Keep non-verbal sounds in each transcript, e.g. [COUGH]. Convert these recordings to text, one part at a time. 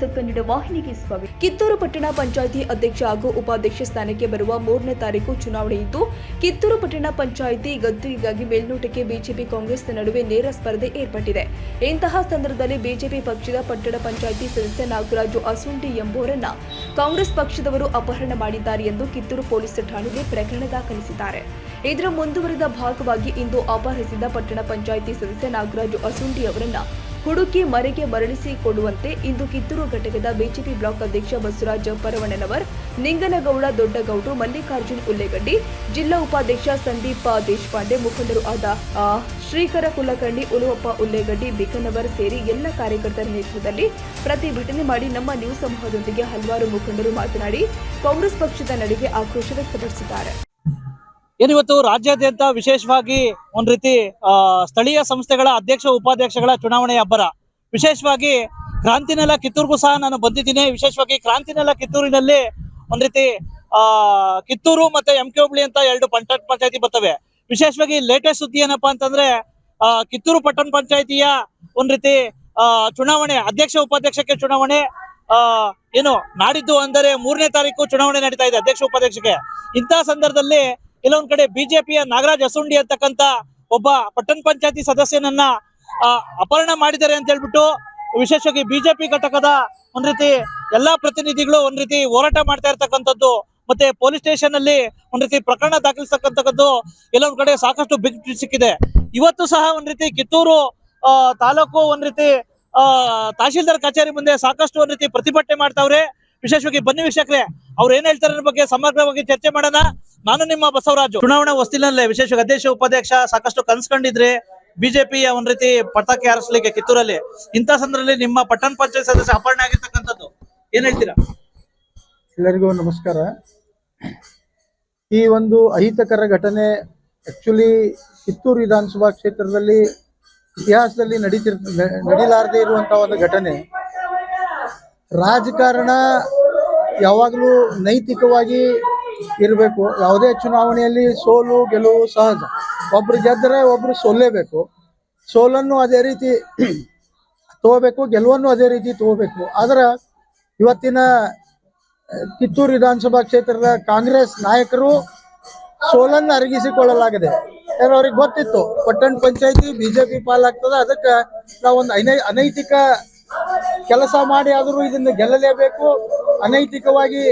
News Kannada ವಾಹಿನಿಗೆ ಸ್ವಾಗತ. ಕಿತ್ತೂರು ಪಟ್ಟಣ ಪಂಚಾಯಿತಿ ಅಧ್ಯಕ್ಷ ಹಾಗೂ ಉಪಾಧ್ಯಕ್ಷ ಸ್ಥಾನಕ್ಕೆ ಬರುವ ಮೂರನೇ ತಾರೀಕು ಚುನಾವಣೆ ಇದ್ದು, ಕಿತ್ತೂರು ಪಟ್ಟಣ ಪಂಚಾಯಿತಿ ಗದ್ದುಗೆಗಾಗಿ ಮೇಲ್ನೋಟಕ್ಕೆ ಬಿಜೆಪಿ ಕಾಂಗ್ರೆಸ್ ನಡುವೆ ನೇರ ಸ್ಪರ್ಧೆ ಏರ್ಪಟ್ಟಿದೆ. ಇಂತಹ ಸಂದರ್ಭದಲ್ಲಿ ಬಿಜೆಪಿ ಪಕ್ಷದ ಪಟ್ಟಣ ಪಂಚಾಯಿತಿ ಸದಸ್ಯ ನಾಗರಾಜು ಅಸುಂಡಿ ಎಂಬುವರನ್ನ ಕಾಂಗ್ರೆಸ್ ಪಕ್ಷದವರು ಅಪಹರಣ ಮಾಡಿದ್ದಾರೆ ಎಂದು ಕಿತ್ತೂರು ಪೊಲೀಸ್ ಠಾಣೆಗೆ ಪ್ರಕರಣ ದಾಖಲಿಸಿದ್ದಾರೆ. ಇದರ ಮುಂದುವರೆದ ಭಾಗವಾಗಿ ಇಂದು ಅಪಹರಿಸಿದ ಪಟ್ಟಣ ಪಂಚಾಯಿತಿ ಸದಸ್ಯ ನಾಗರಾಜು ಅಸುಂಡಿ ಅವರನ್ನ ಹುಡುಕಿ ಮರೆಗೆ ಮರಳಿಸಿಕೊಡುವಂತೆ ಇಂದು ಕಿತ್ತೂರು ಘಟಕದ ಬಿಜೆಪಿ ಬ್ಲಾಕ್ ಅಧ್ಯಕ್ಷ ಬಸವರಾಜ ಪರವಣ್ಣನವರ್, ನಿಂಗನಗೌಡ ದೊಡ್ಡಗೌಡು ಮಲ್ಲಿಕಾರ್ಜುನ್ ಉಲ್ಲೇಗಡ್ಡಿ, ಜಿಲ್ಲಾ ಉಪಾಧ್ಯಕ್ಷ ಸಂದೀಪ ದೇಶಪಾಂಡೆ ಮುಖಂಡರು ಆದ ಶ್ರೀಕರ ಕುಲಕರ್ಣಿ ಉಲುವಪ್ಪ ಉಲ್ಲೇಗಡ್ಡಿ, ಬಿಕನವರ್ ಸೇರಿ ಎಲ್ಲ ಕಾರ್ಯಕರ್ತರ ನೇತೃತ್ವದಲ್ಲಿ ಪ್ರತಿಭಟನೆ ಮಾಡಿ ನಮ್ಮ ನ್ಯೂಸ್ ಸಮೂಹದೊಂದಿಗೆ ಹಲವಾರು ಮುಖಂಡರು ಮಾತನಾಡಿ ಕಾಂಗ್ರೆಸ್ ಪಕ್ಷದ ನಡೆಗೆ ಆಕ್ರೋಶ ವ್ಯಕ್ತಪಡಿಸಿದ್ದಾರೆ. ಏನಿವತ್ತು ರಾಜ್ಯಾದ್ಯಂತ ವಿಶೇಷವಾಗಿ ಒಂದ್ ರೀತಿ ಸ್ಥಳೀಯ ಸಂಸ್ಥೆಗಳ ಅಧ್ಯಕ್ಷ, ಉಪಾಧ್ಯಕ್ಷಗಳ ಚುನಾವಣೆ ಅಬ್ಬರ ವಿಶೇಷವಾಗಿ ಕ್ರಾಂತಿನೆಲ್ಲ ಕಿತ್ತೂರ್ಗೂ ಸಹ ನಾನು ಬಂದಿದ್ದೀನಿ. ವಿಶೇಷವಾಗಿ ಕ್ರಾಂತಿನೆಲ್ಲ ಕಿತ್ತೂರಿನಲ್ಲಿ ಒಂದ್ ರೀತಿ, ಆ, ಕಿತ್ತೂರು ಮತ್ತೆ ಎಂ ಕೆ ಹುಬ್ಳಿ ಅಂತ ಎರಡು ಪಂಚಾಯತ್ ಪಂಚಾಯತಿ ಬರ್ತವೆ. ವಿಶೇಷವಾಗಿ ಲೇಟೆಸ್ಟ್ ಸುದ್ದಿ ಏನಪ್ಪಾ ಅಂತಂದ್ರೆ, ಆ, ಕಿತ್ತೂರು ಪಟ್ಟಣ ಪಂಚಾಯತಿಯ ಒಂದ್ ರೀತಿ, ಆ, ಚುನಾವಣೆ, ಅಧ್ಯಕ್ಷ, ಉಪಾಧ್ಯಕ್ಷಕ್ಕೆ ಚುನಾವಣೆ, ಆ, ಏನು ನಾಡಿದ್ದು ಅಂದರೆ ಮೂರನೇ ತಾರೀಕು ಚುನಾವಣೆ ನಡೀತಾ ಇದೆ ಅಧ್ಯಕ್ಷ, ಉಪಾಧ್ಯಕ್ಷಕ್ಕೆ. ಇಂತಹ ಸಂದರ್ಭದಲ್ಲಿ ಕೆಲವೊಂದ್ ಕಡೆ ಬಿಜೆಪಿಯ ನಾಗರಾಜ್ ಅಸುಂಡಿ ಅಂತಕ್ಕಂತ ಒಬ್ಬ ಪಟ್ಟಣ ಪಂಚಾಯತಿ ಸದಸ್ಯನನ್ನ ಅಪಹರಣ ಮಾಡಿದ್ದಾರೆ ಅಂತ ಹೇಳ್ಬಿಟ್ಟು ವಿಶೇಷವಾಗಿ ಬಿಜೆಪಿ ಘಟಕದ ಒಂದ್ ರೀತಿ ಎಲ್ಲಾ ಪ್ರತಿನಿಧಿಗಳು ಒಂದ್ ರೀತಿ ಹೋರಾಟ ಮಾಡ್ತಾ ಇರ್ತಕ್ಕಂಥದ್ದು ಮತ್ತೆ ಪೊಲೀಸ್ ಸ್ಟೇಷನ್ ಅಲ್ಲಿ ಒಂದ್ ರೀತಿ ಪ್ರಕರಣ ದಾಖಲಿಸ್ತಕ್ಕಂಥದ್ದು ಕೆಲವೊಂದ್ ಕಡೆ ಸಾಕಷ್ಟು ಬಿಗ್ ಸಿಕ್ಕಿದೆ. ಇವತ್ತು ಸಹ ಒಂದ್ ರೀತಿ ಕಿತ್ತೂರು ತಾಲೂಕು ಒಂದ್ ರೀತಿ, ಆ, ತಹಶೀಲ್ದಾರ್ ಕಚೇರಿ ಮುಂದೆ ಸಾಕಷ್ಟು ಒಂದ್ ರೀತಿ ಪ್ರತಿಭಟನೆ ಮಾಡ್ತಾವ್ರೆ. ವಿಶೇಷವಾಗಿ ಬನ್ನಿ ವೀಕ್ಷಕರೇ, ಅವ್ರು ಏನ್ ಹೇಳ್ತಾರೆ ಬಗ್ಗೆ ಸಮಗ್ರವಾಗಿ ಚರ್ಚೆ ಮಾಡೋಣ. ನಾನು ನಿಮ್ಮ ಬಸವರಾಜು. ಚುನಾವಣಾ ಹೊಸ್ತಿಲಲ್ಲೇ ವಿಶೇಷ ಅಧ್ಯಕ್ಷ ಉಪಾಧ್ಯಕ್ಷ ಸಾಕಷ್ಟು ಕನ್ಸ್ಕೊಂಡಿದ್ರೆ ಬಿಜೆಪಿಯ ಒಂದ್ ರೀತಿ ಪಟಾಕಿ ಹಾರಿಸ್ಲಿಕ್ಕೆ ಕಿತ್ತೂರಲ್ಲಿ ಇಂಥ ಸಂದರ್ಭದಲ್ಲಿ ನಿಮ್ಮ ಪಟ್ಟಣ ಪಂಚಾಯತ್ ಸದಸ್ಯ ಅಪರಣೆ ಆಗಿರ್ತಕ್ಕಂಥದ್ದು. ಏನ್ ಹೇಳ್ತೀರಾ? ಎಲ್ಲರಿಗೂ ನಮಸ್ಕಾರ. ಈ ಒಂದು ಅಹಿತಕರ ಘಟನೆ ಆಕ್ಚುಲಿ ಕಿತ್ತೂರು ವಿಧಾನಸಭಾ ಕ್ಷೇತ್ರದಲ್ಲಿ ಇತಿಹಾಸದಲ್ಲಿ ನಡೀತಿರ್ ನಡೀಲಾರದೇ ನಡೀಲಾರದೆ ಇರುವಂತಹ ಒಂದು ಘಟನೆ. ರಾಜಕಾರಣ ಯಾವಾಗಲೂ ನೈತಿಕವಾಗಿ ಇರಬೇಕು. ಯಾವುದೇ ಚುನಾವಣೆಯಲ್ಲಿ ಸೋಲು, ಗೆಲುವು ಸಹಜ. ಒಬ್ರು ಗೆದ್ದರೆ ಒಬ್ರು ಸೋಲೇಬೇಕು. ಸೋಲನ್ನು ಅದೇ ರೀತಿ [CLEARS THROAT] ತಗೋಬೇಕು, ಗೆಲುವನ್ನು ಅದೇ ರೀತಿ ತಗೋಬೇಕು. ಆದರೆ ಇವತ್ತಿನ ಕಿತ್ತೂರು ವಿಧಾನಸಭಾ ಕ್ಷೇತ್ರದ ಕಾಂಗ್ರೆಸ್ ನಾಯಕರು ಸೋಲನ್ನು ಅರಗಿಸಿಕೊಳ್ಳಲಾಗಿದೆ. ಯಾಕಂದ್ರೆ ಅವ್ರಿಗೆ ಗೊತ್ತಿತ್ತು, ಪಟ್ಟಣ ಪಂಚಾಯತಿ, ಬಿಜೆಪಿ ಪಾಲಾಗ್ತದ. ಅದಕ್ಕೆ ನಾವೊಂದು ಅನೈ, ಅನೈತಿಕ ಕೆಲಸ ಮಾಡಿ ಆದರೂ ಇದನ್ನ ಗೆಲ್ಲಲೇಬೇಕು. ಅನೈತಿಕವಾಗಿ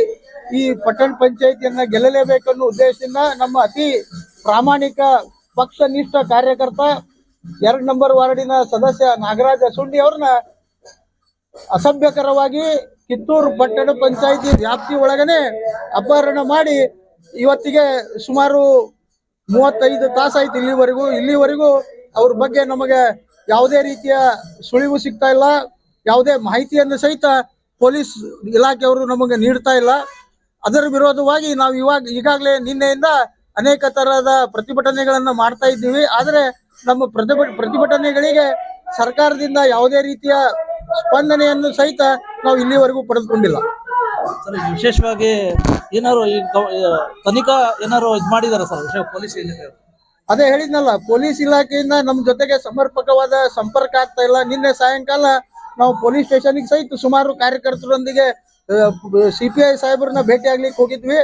ಈ ಪಟ್ಟಣ ಪಂಚಾಯತಿಯನ್ನ ಗೆಲ್ಲಲೇಬೇಕು ಅನ್ನೋ ಉದ್ದೇಶದಿಂದ ನಮ್ಮ ಅತಿ ಪ್ರಾಮಾಣಿಕ ಪಕ್ಷ ನಿಷ್ಠ ಕಾರ್ಯಕರ್ತ, ಎರಡ್ ನಂಬರ್ ವಾರ್ಡಿನ ಸದಸ್ಯ ನಾಗರಾಜ ಸುಂಡಿ ಅವ್ರನ್ನ ಅಸಭ್ಯಕರವಾಗಿ ಕಿತ್ತೂರು ಪಟ್ಟಣ ಪಂಚಾಯಿತಿ ವ್ಯಾಪ್ತಿ ಒಳಗನೆ ಅಪಹರಣ ಮಾಡಿ ಇವತ್ತಿಗೆ ಸುಮಾರು ಮೂವತ್ತೈದು ತಾಸಾಯ್ತು ಇಲ್ಲಿವರೆಗೂ. ಇಲ್ಲಿವರೆಗೂ ಅವ್ರ ಬಗ್ಗೆ ನಮಗೆ ಯಾವುದೇ ರೀತಿಯ ಸುಳಿವು ಸಿಗ್ತಾ ಇಲ್ಲ. ಯಾವುದೇ ಮಾಹಿತಿಯನ್ನು ಸಹಿತ ಪೊಲೀಸ್ ಇಲಾಖೆಯವರು ನಮಗೆ ನೀಡ್ತಾ ಇಲ್ಲ. ಅದರ ವಿರೋಧವಾಗಿ ನಾವು ಇವಾಗ ಈಗಾಗಲೇ ನಿನ್ನೆಯಿಂದ ಅನೇಕ ತರಹದ ಪ್ರತಿಭಟನೆಗಳನ್ನು ಮಾಡ್ತಾ ಇದ್ದೀವಿ. ಆದರೆ ನಮ್ಮ ಪ್ರತಿಭಟ ಪ್ರತಿಭಟನೆಗಳಿಗೆ ಸರ್ಕಾರದಿಂದ ಯಾವುದೇ ರೀತಿಯ ಸ್ಪಂದನೆಯನ್ನು ಸಹಿತ ನಾವು ಇಲ್ಲಿವರೆಗೂ ಪಡೆದುಕೊಂಡಿಲ್ಲ. ಸರ್ ವಿಶೇಷವಾಗಿ ಏನಾರು ಈ ತನಿಖಾ ಏನಾರು ಇದು ಮಾಡಿದಾರ ಸರ್? ವಿಶೇಷ ಪೊಲೀಸ್ ಇಲಾಖೆ ಅದೇ ಹೇಳಿದ್ನಲ್ಲ ಪೊಲೀಸ್ ಇಲಾಖೆಯಿಂದ ನಮ್ಮ ಜೊತೆಗೆ ಸಮರ್ಪಕವಾದ ಸಂಪರ್ಕ ಆಗ್ತಾ ಇಲ್ಲ. ನಿನ್ನೆ ಸಾಯಂಕಾಲ ನಾವು ಪೊಲೀಸ್ ಸ್ಟೇಷನ್ಗೆ ಸಹಿತ ಸುಮಾರು ಕಾರ್ಯಕರ್ತರೊಂದಿಗೆ ಸಿ ಪಿ ಐ ಸಾಹೇಬ್ರನ್ನ ಭೇಟಿ ಆಗ್ಲಿಕ್ಕೆ ಹೋಗಿದ್ವಿ.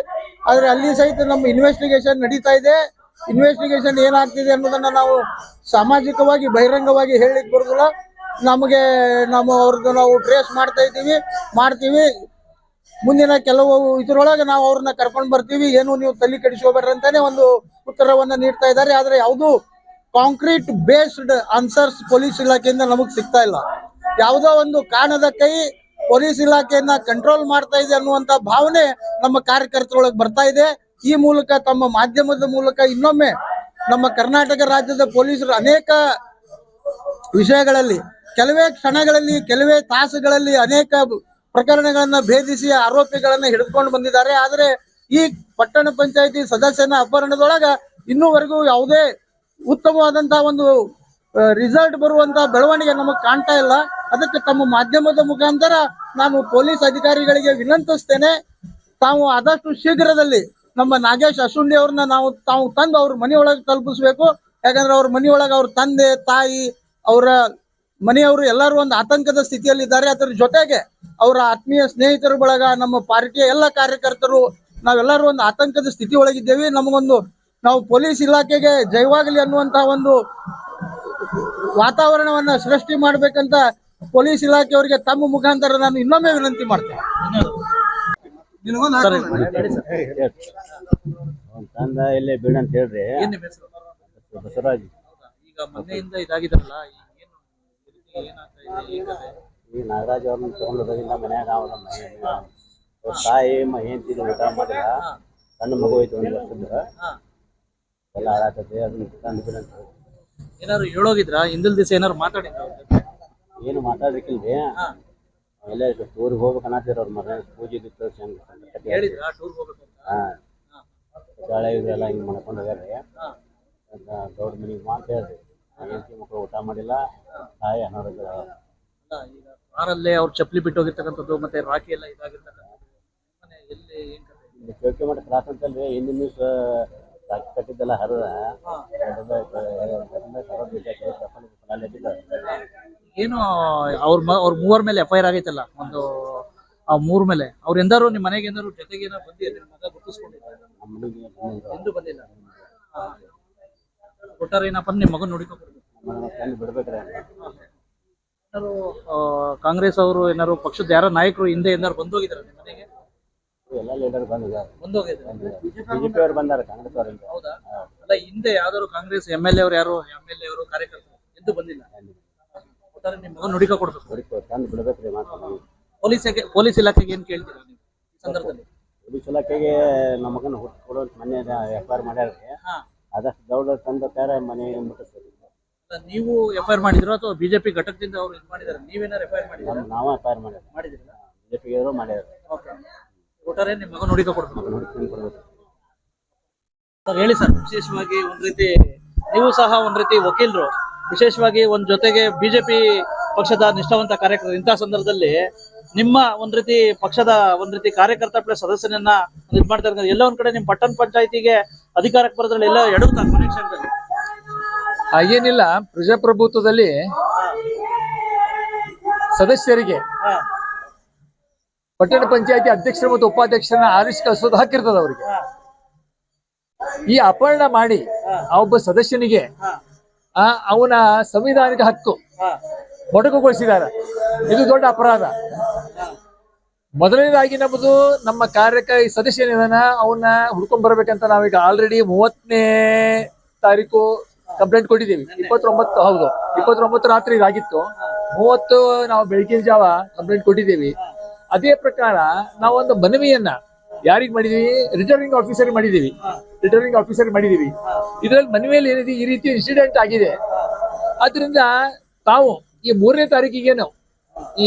ಆದ್ರೆ ಅಲ್ಲಿ ಸಹಿತ ನಮ್ಮ ಇನ್ವೆಸ್ಟಿಗೇಷನ್ ನಡೀತಾ ಇದೆ. ಇನ್ವೆಸ್ಟಿಗೇಷನ್ ಏನಾಗ್ತಿದೆ ಅನ್ನೋದನ್ನ ನಾವು ಸಾಮಾಜಿಕವಾಗಿ, ಬಹಿರಂಗವಾಗಿ ಹೇಳಲಿಕ್ಕೆ ಬರೋದಿಲ್ಲ. ನಮಗೆ, ನಮ್ಮ ಅವ್ರದ್ದು ನಾವು ಟ್ರೇಸ್ ಮಾಡ್ತಾ ಇದ್ದೀವಿ, ಮಾಡ್ತೀವಿ. ಮುಂದಿನ ಕೆಲವು ಇದರೊಳಗೆ ನಾವು ಅವ್ರನ್ನ ಕರ್ಕೊಂಡು ಬರ್ತೀವಿ. ಏನು ನೀವು ತಲೆ ಕೆಡಿಸ್ಕೋಬೇಡ್ರಿ ಅಂತಾನೆ ಒಂದು ಉತ್ತರವನ್ನ ನೀಡ್ತಾ ಇದ್ದಾರೆ. ಆದ್ರೆ ಯಾವುದು ಕಾಂಕ್ರೀಟ್ ಬೇಸ್ಡ್ ಆನ್ಸರ್ಸ್ ಪೊಲೀಸ್ ಇಲಾಖೆಯಿಂದ ನಮಗೆ ಸಿಗ್ತಾ ಇಲ್ಲ. ಯಾವುದೋ ಒಂದು ಕಾಣದ ಕೈ ಪೊಲೀಸ್ ಇಲಾಖೆಯನ್ನ ಕಂಟ್ರೋಲ್ ಮಾಡ್ತಾ ಇದೆ ಅನ್ನುವಂತ ಭಾವನೆ ನಮ್ಮ ಕಾರ್ಯಕರ್ತರೊಳಗೆ ಬರ್ತಾ ಇದೆ. ಈ ಮೂಲಕ ತಮ್ಮ ಮಾಧ್ಯಮದ ಮೂಲಕ ಇನ್ನೊಮ್ಮೆ ನಮ್ಮ ಕರ್ನಾಟಕ ರಾಜ್ಯದ ಪೊಲೀಸರು ಅನೇಕ ವಿಷಯಗಳಲ್ಲಿ, ಕೆಲವೇ ಕ್ಷಣಗಳಲ್ಲಿ, ಕೆಲವೇ ತಾಸುಗಳಲ್ಲಿ ಅನೇಕ ಪ್ರಕರಣಗಳನ್ನ ಭೇದಿಸಿ ಆರೋಪಿಗಳನ್ನ ಹಿಡಿದುಕೊಂಡು ಬಂದಿದ್ದಾರೆ. ಆದರೆ ಈ ಪಟ್ಟಣ ಪಂಚಾಯತಿ ಸದಸ್ಯನ ಅಪಹರಣದೊಳಗ ಇನ್ನೂವರೆಗೂ ಯಾವುದೇ ಉತ್ತಮವಾದಂತಹ ಒಂದು ರಿಸಲ್ಟ್ ಬರುವಂತ ಬೆಳವಣಿಗೆ ನಮಗೆ ಕಾಣ್ತಾ ಇಲ್ಲ. ಅದಕ್ಕೆ ತಮ್ಮ ಮಾಧ್ಯಮದ ಮುಖಾಂತರ ನಾನು ಪೊಲೀಸ್ ಅಧಿಕಾರಿಗಳಿಗೆ ವಿನಂತಿಸ್ತೇನೆ. ತಾವು ಆದಷ್ಟು ಶೀಘ್ರದಲ್ಲಿ ನಮ್ಮ ನಾಗೇಶ್ ಅಶುಂಡಿ ಅವ್ರನ್ನ ನಾವು, ತಾವು ತಂದು ಅವ್ರ ಮನೆಯೊಳಗೆ ತಲುಪಿಸ್ಬೇಕು. ಯಾಕಂದ್ರೆ ಅವ್ರ ಮನೆಯೊಳಗೆ ಅವ್ರ ತಂದೆ, ತಾಯಿ, ಅವರ ಮನೆಯವರು ಎಲ್ಲರೂ ಒಂದು ಆತಂಕದ ಸ್ಥಿತಿಯಲ್ಲಿದ್ದಾರೆ. ಅದರ ಜೊತೆಗೆ ಅವರ ಆತ್ಮೀಯ ಸ್ನೇಹಿತರು ಬಳಗ ನಮ್ಮ ಪಾರ್ಟಿಯ ಎಲ್ಲ ಕಾರ್ಯಕರ್ತರು, ನಾವೆಲ್ಲರೂ ಒಂದು ಆತಂಕದ ಸ್ಥಿತಿ ಒಳಗಿದ್ದೇವೆ ನಮಗೊಂದು ನಾವು ಪೊಲೀಸ್ ಇಲಾಖೆಗೆ ಜೈವಾಗಲಿ ಅನ್ನುವಂತಹ ಒಂದು ವಾತಾವರಣವನ್ನ ಸೃಷ್ಟಿ ಮಾಡ್ಬೇಕಂತ ಪೊಲೀಸ್ ಇಲಾಖೆಯವರಿಗೆ ತಮ್ಮ ಮುಖಾಂತರ ನಾನು ಇನ್ನೊಮ್ಮೆ ವಿನಂತಿ ಮಾಡ್ತೇನೆ. ತಂದ ಇಲ್ಲೇ ಬೀಡ ಅಂತ ಹೇಳ್ರಿ. ಬಸವರಾಜ್. ಈಗ ಮೊನ್ನೆಯಿಂದ ಇದಾಗಿದ್ರಲ್ಲ ಈ ಏನು ರೀತಿ ಏನಾಗ್ತಾ ಇದೆ ಏನ್ ಕತೆ? ಈ ನಾಗರಾಜ್ ಅವ್ರನ್ನ ತಗೊಂಡೋದ್ರಿಂದ ಮನ್ಯಾಗ ಅವ್ರ ತಾಯಿ ಹೆಂಡತಿ ಊಟ ಮಾಡಿಲ್ಲ ಸಣ್ಣ ಮಗು ಐತಿ ಒಂದು ವರ್ಷದ. ಎಲ್ಲ ಹಾಳಾಗ್ತದೆ ಅದನ್ನ ತಂದು ಬಿಡ ಅಂತ ಹೇಳ್ರಿ. ಏನಾದ್ರು ಹೇಳೋಗಿದ್ರ ಹಿಂದಿಲ್ ದಿವಸ ಏನಾದ್ರು ಮಾತಾಡಿದ್ರ ಅವ್ರ ಜೊತೆ? ಏನು ಮಾತಾಡ್ಬೇಕಿಲ್ರಿ ಹಾ. ಎಲ್ಲ ಟೂರ್ಗೆ ಹೋಗ್ಬೇಕು ಅನ್ನತ್ತಿರ ಅವ್ರ ಮರ ಪೂಜೆ ಇತ್ತು ಹೇಳಿದ್ರ ಟೂರ್ ಹೋಗ್ಬೇಕು ಅಂತ ಹಾ. ಶಾಲೆ ಇದೆಲ್ಲ ಹಿಂಗ್ ಮಾಡ್ಕೊಂಡು ಹೋಗ್ಯಾರ್ರಿ ಹಾ. ದೊಡ್ಡ ಮನೆಗೆ ಮಾತು ಹೇಳ್ರಿ ಹೆಂಡತಿ ಮಕ್ಕಳು ಊಟ ಮಾಡಿಲ್ಲ ತಾಯಿ ಅನಾರೋಗ್ಯ ಅಲ್ಲ, ಈಗ ಕಾರಲ್ಲೇ ಅವ್ರು ಚಪ್ಪಲಿ ಬಿಟ್ಟು ಹೋಗಿರ್ತಕ್ಕಂಥದ್ದು ಮತ್ತೆ ರಾಕಿ ಎಲ್ಲ ಇದಾಗಿರ್ತಕ್ಕಂಥದ್ದು ಮನೆ ಎಲ್ಲಿ ಏನ್ ಕಥೆ? ಇಲ್ಲಿ ಚೌಕಿ ಮಠ ಕ್ರಾಸ್ ಅಂತಲ್ರಿ ಹಿಂದಿನ ದಿವಸ ಕಟ್ಟಿದ್ದೆಲ್ಲ ಹರದ ಏನು ಅವ್ರ ಅವ್ರ ಮೂವರ್ ಮೇಲೆ ಎಫ್ ಐ ಆರ್ ಆಗೈತಲ್ಲ ಒಂದು ಆ ಮೂರ್ ಮೇಲೆ. ಅವ್ರ ಎಂದಾರು ನಿಮ್ ಮನೆಗೆ ಎಂದಾರು ಜೊತೆಗೆ ಏನೋ ಬಂದಿ ನಿಮ್ ಮಗ ಎಂದು ಬಂದಿಲ್ಲ. ಹಾ. ಒಟ್ಟಾರೆ ಏನಪ್ಪ ಅಂದ್ರೆ ನಿಮ್ ಮಗನ್ ನೋಡಿಕೊಂಡು ಬಿಡ್ಬೇಕ್ರಿ ಆ, ಕಾಂಗ್ರೆಸ್ ಅವರು ಏನಾರು ಪಕ್ಷದ ಯಾರ ನಾಯಕರು ಹಿಂದೆ ಏನಾರು ಬಂದೋಗಿದಾರೆ ನಿಮ್ ಮನೆಗೆ? ಎಲ್ಲ ಲೀಡರ್ ಬಂದಿದ್ದಾರೆ. ಬಂದೋಗಿದ್ದಾರೆ. ಬಿಜೆಪಿ ಅವ್ರು ಬಂದಾರ ಕಾಂಗ್ರೆಸ್ ಅವರಿಂದ ಹೌದಾ? ಅಲ್ಲ ಹಿಂದೆ ಯಾವ್ದಾದ್ರು ಕಾಂಗ್ರೆಸ್ ಎಂ ಎಲ್ ಎ ಅವ್ರು ಯಾರು? ಎಂ ಎಲ್ ಎ ಅವರು ಕಾರ್ಯಕರ್ತರು ಎಂದು ಬಂದಿಲ್ಲ. ಒಟ್ಟಾರೆ ನಿಮ್ಮ ಮಗನ ನುಡಿಕ ಕೊಡ್ಬೇಕು. ಹುಡುಕಿ ತಂದು ಬಿಡ್ಬೇಕ್ರಿ ಮಾತು. ಪೊಲೀಸ್ ಪೊಲೀಸ್ ಇಲಾಖೆಗೆ ಏನ್ ಕೇಳ್ತೀರಾ ನೀವು ಈ ಸಂದರ್ಭದಲ್ಲಿ? ಪೊಲೀಸ್ ಇಲಾಖೆಗೆ ನಮ್ಮ ಮಗನ ಹುಟ್ಟು ಕೊಡೋಂತ ಮನೆ ಎಫ್ ಆರ್ ಮಾಡ್ಯಾರ್ರಿ. ಹಾ. ಆದಷ್ಟು ದೌಡ ತಂದ ತರ ಮನೆ ಮುಟ್ಟಿಸ್ತೀವಿ ಅಲ್ಲ, ನೀವು ಎಫ್ ಐ ಆರ್ ಮಾಡಿದ್ರು ಅಥವಾ ಬಿಜೆಪಿ ಘಟಕದಿಂದ ಅವ್ರು ಇದು ಮಾಡಿದ್ದಾರೆ ನೀವೇನಾರು ಎಫ್ ಐ ಆರ್ ಮಾಡಿದ್ರೆ? ನಾವ ಎಫ್ ಆರ್ ಮಾಡ್ಯಾರ ಬಿಜೆಪಿಗೆ ಅವರು ಮಾಡ್ಯಾರ ಓಕೆ. ಒಟ್ಟಾರೆ ನಿಮ್ಮ ಮಗ ನುಡಿಕ ಕೊಡ್ಬೇಕು. ಕೊಡ್ಬೇಕು ಸರ್ ಹೇಳಿ ಸರ್ ವಿಶೇಷವಾಗಿ ಒಂದ್ ರೀತಿ ನೀವು ಸಹ ಒಂದ್ ರೀತಿ ವಕೀಲರು. ವಿಶೇಷವಾಗಿ ಒಂದ್ ಜೊತೆಗೆ ಬಿಜೆಪಿ ಪಕ್ಷದ ನಿಷ್ಠಾವಂತ ಕಾರ್ಯಕರ್ತರು. ಇಂತಹ ಸಂದರ್ಭದಲ್ಲಿ ನಿಮ್ಮ ಒಂದ್ ರೀತಿ ಪಕ್ಷದ ಒಂದ್ ರೀತಿ ಕಾರ್ಯಕರ್ತ ಪ್ಲಸ್ ಸದಸ್ಯನನ್ನ ಇದ್ ಮಾಡ್ತಾ ಇರ್ತಾರೆ ಎಲ್ಲ ಒಂದ್ ಕಡೆ ನಿಮ್ ಪಟ್ಟಣ ಪಂಚಾಯತಿಗೆ ಅಧಿಕಾರಕ್ಕೆ ಬರೋದ್ರಲ್ಲಿ ಎಲ್ಲ ಎಡುತ್ತಾರೆ ಕ್ಷಣದಲ್ಲಿ ಹಾಗೇನಿಲ್ಲ ಪ್ರಜಾಪ್ರಭುತ್ವದಲ್ಲಿ ಸದಸ್ಯರಿಗೆ ಪಟ್ಟಣ ಪಂಚಾಯತಿ ಅಧ್ಯಕ್ಷರು ಮತ್ತು ಉಪಾಧ್ಯಕ್ಷರನ್ನ ಆರಿಸಿ ಕಳಿಸೋದು ಹಾಕಿರ್ತದ ಅವರಿಗೆ. ಈ ಅಪಹರಣ ಮಾಡಿ ಆ ಒಬ್ಬ ಸದಸ್ಯನಿಗೆ ಆ ಅವನ ಸಂವಿಧಾನಿಕ ಹಕ್ಕು ಮೊಟಕುಗೊಳಿಸಿದ್ದಾರೆ. ಇದು ದೊಡ್ಡ ಅಪರಾಧ. ಮೊದಲನೇದಾಗಿ ನಮ್ಮದು ನಮ್ಮ ಕಾರ್ಯಕ ಈ ಸದಸ್ಯನಿದಾನ ಅವನ್ನ ಹುಡ್ಕೊಂಡ್ ಬರ್ಬೇಕಂತ ನಾವೀಗ ಆಲ್ರೆಡಿ ಮೂವತ್ತನೇ ತಾರೀಕು ಕಂಪ್ಲೇಂಟ್ ಕೊಟ್ಟಿದ್ದೀವಿ. ಇಪ್ಪತ್ತೊಂಬತ್ತು ಹೌದು. ಇಪ್ಪತ್ತೊಂಬತ್ತು ರಾತ್ರಿ ಇದಾಗಿತ್ತು. ಮೂವತ್ತು ನಾವು ಬೆಳಗಿನ ಜಾವ ಕಂಪ್ಲೇಂಟ್ ಕೊಟ್ಟಿದ್ದೀವಿ. ಅದೇ ಪ್ರಕಾರ ನಾವೊಂದು ಮನವಿಯನ್ನ ಯಾರಿಗೆ ಮಾಡಿದೀವಿ? ರಿಟರ್ನಿಂಗ್ ಆಫೀಸರ್ ಮಾಡಿದೀವಿ. ರಿಟರ್ನಿಂಗ್ ಆಫೀಸರ್ ಮಾಡಿದೀವಿ. ಇದರಲ್ಲಿ ಮನವಿಯಲ್ಲಿ ಏನಿದೆ? ಈ ರೀತಿ ಇನ್ಸಿಡೆಂಟ್ ಆಗಿದೆ. ಆದ್ರಿಂದ ತಾವು ಈ ಮೂರನೇ ತಾರೀಕಿಗೇನು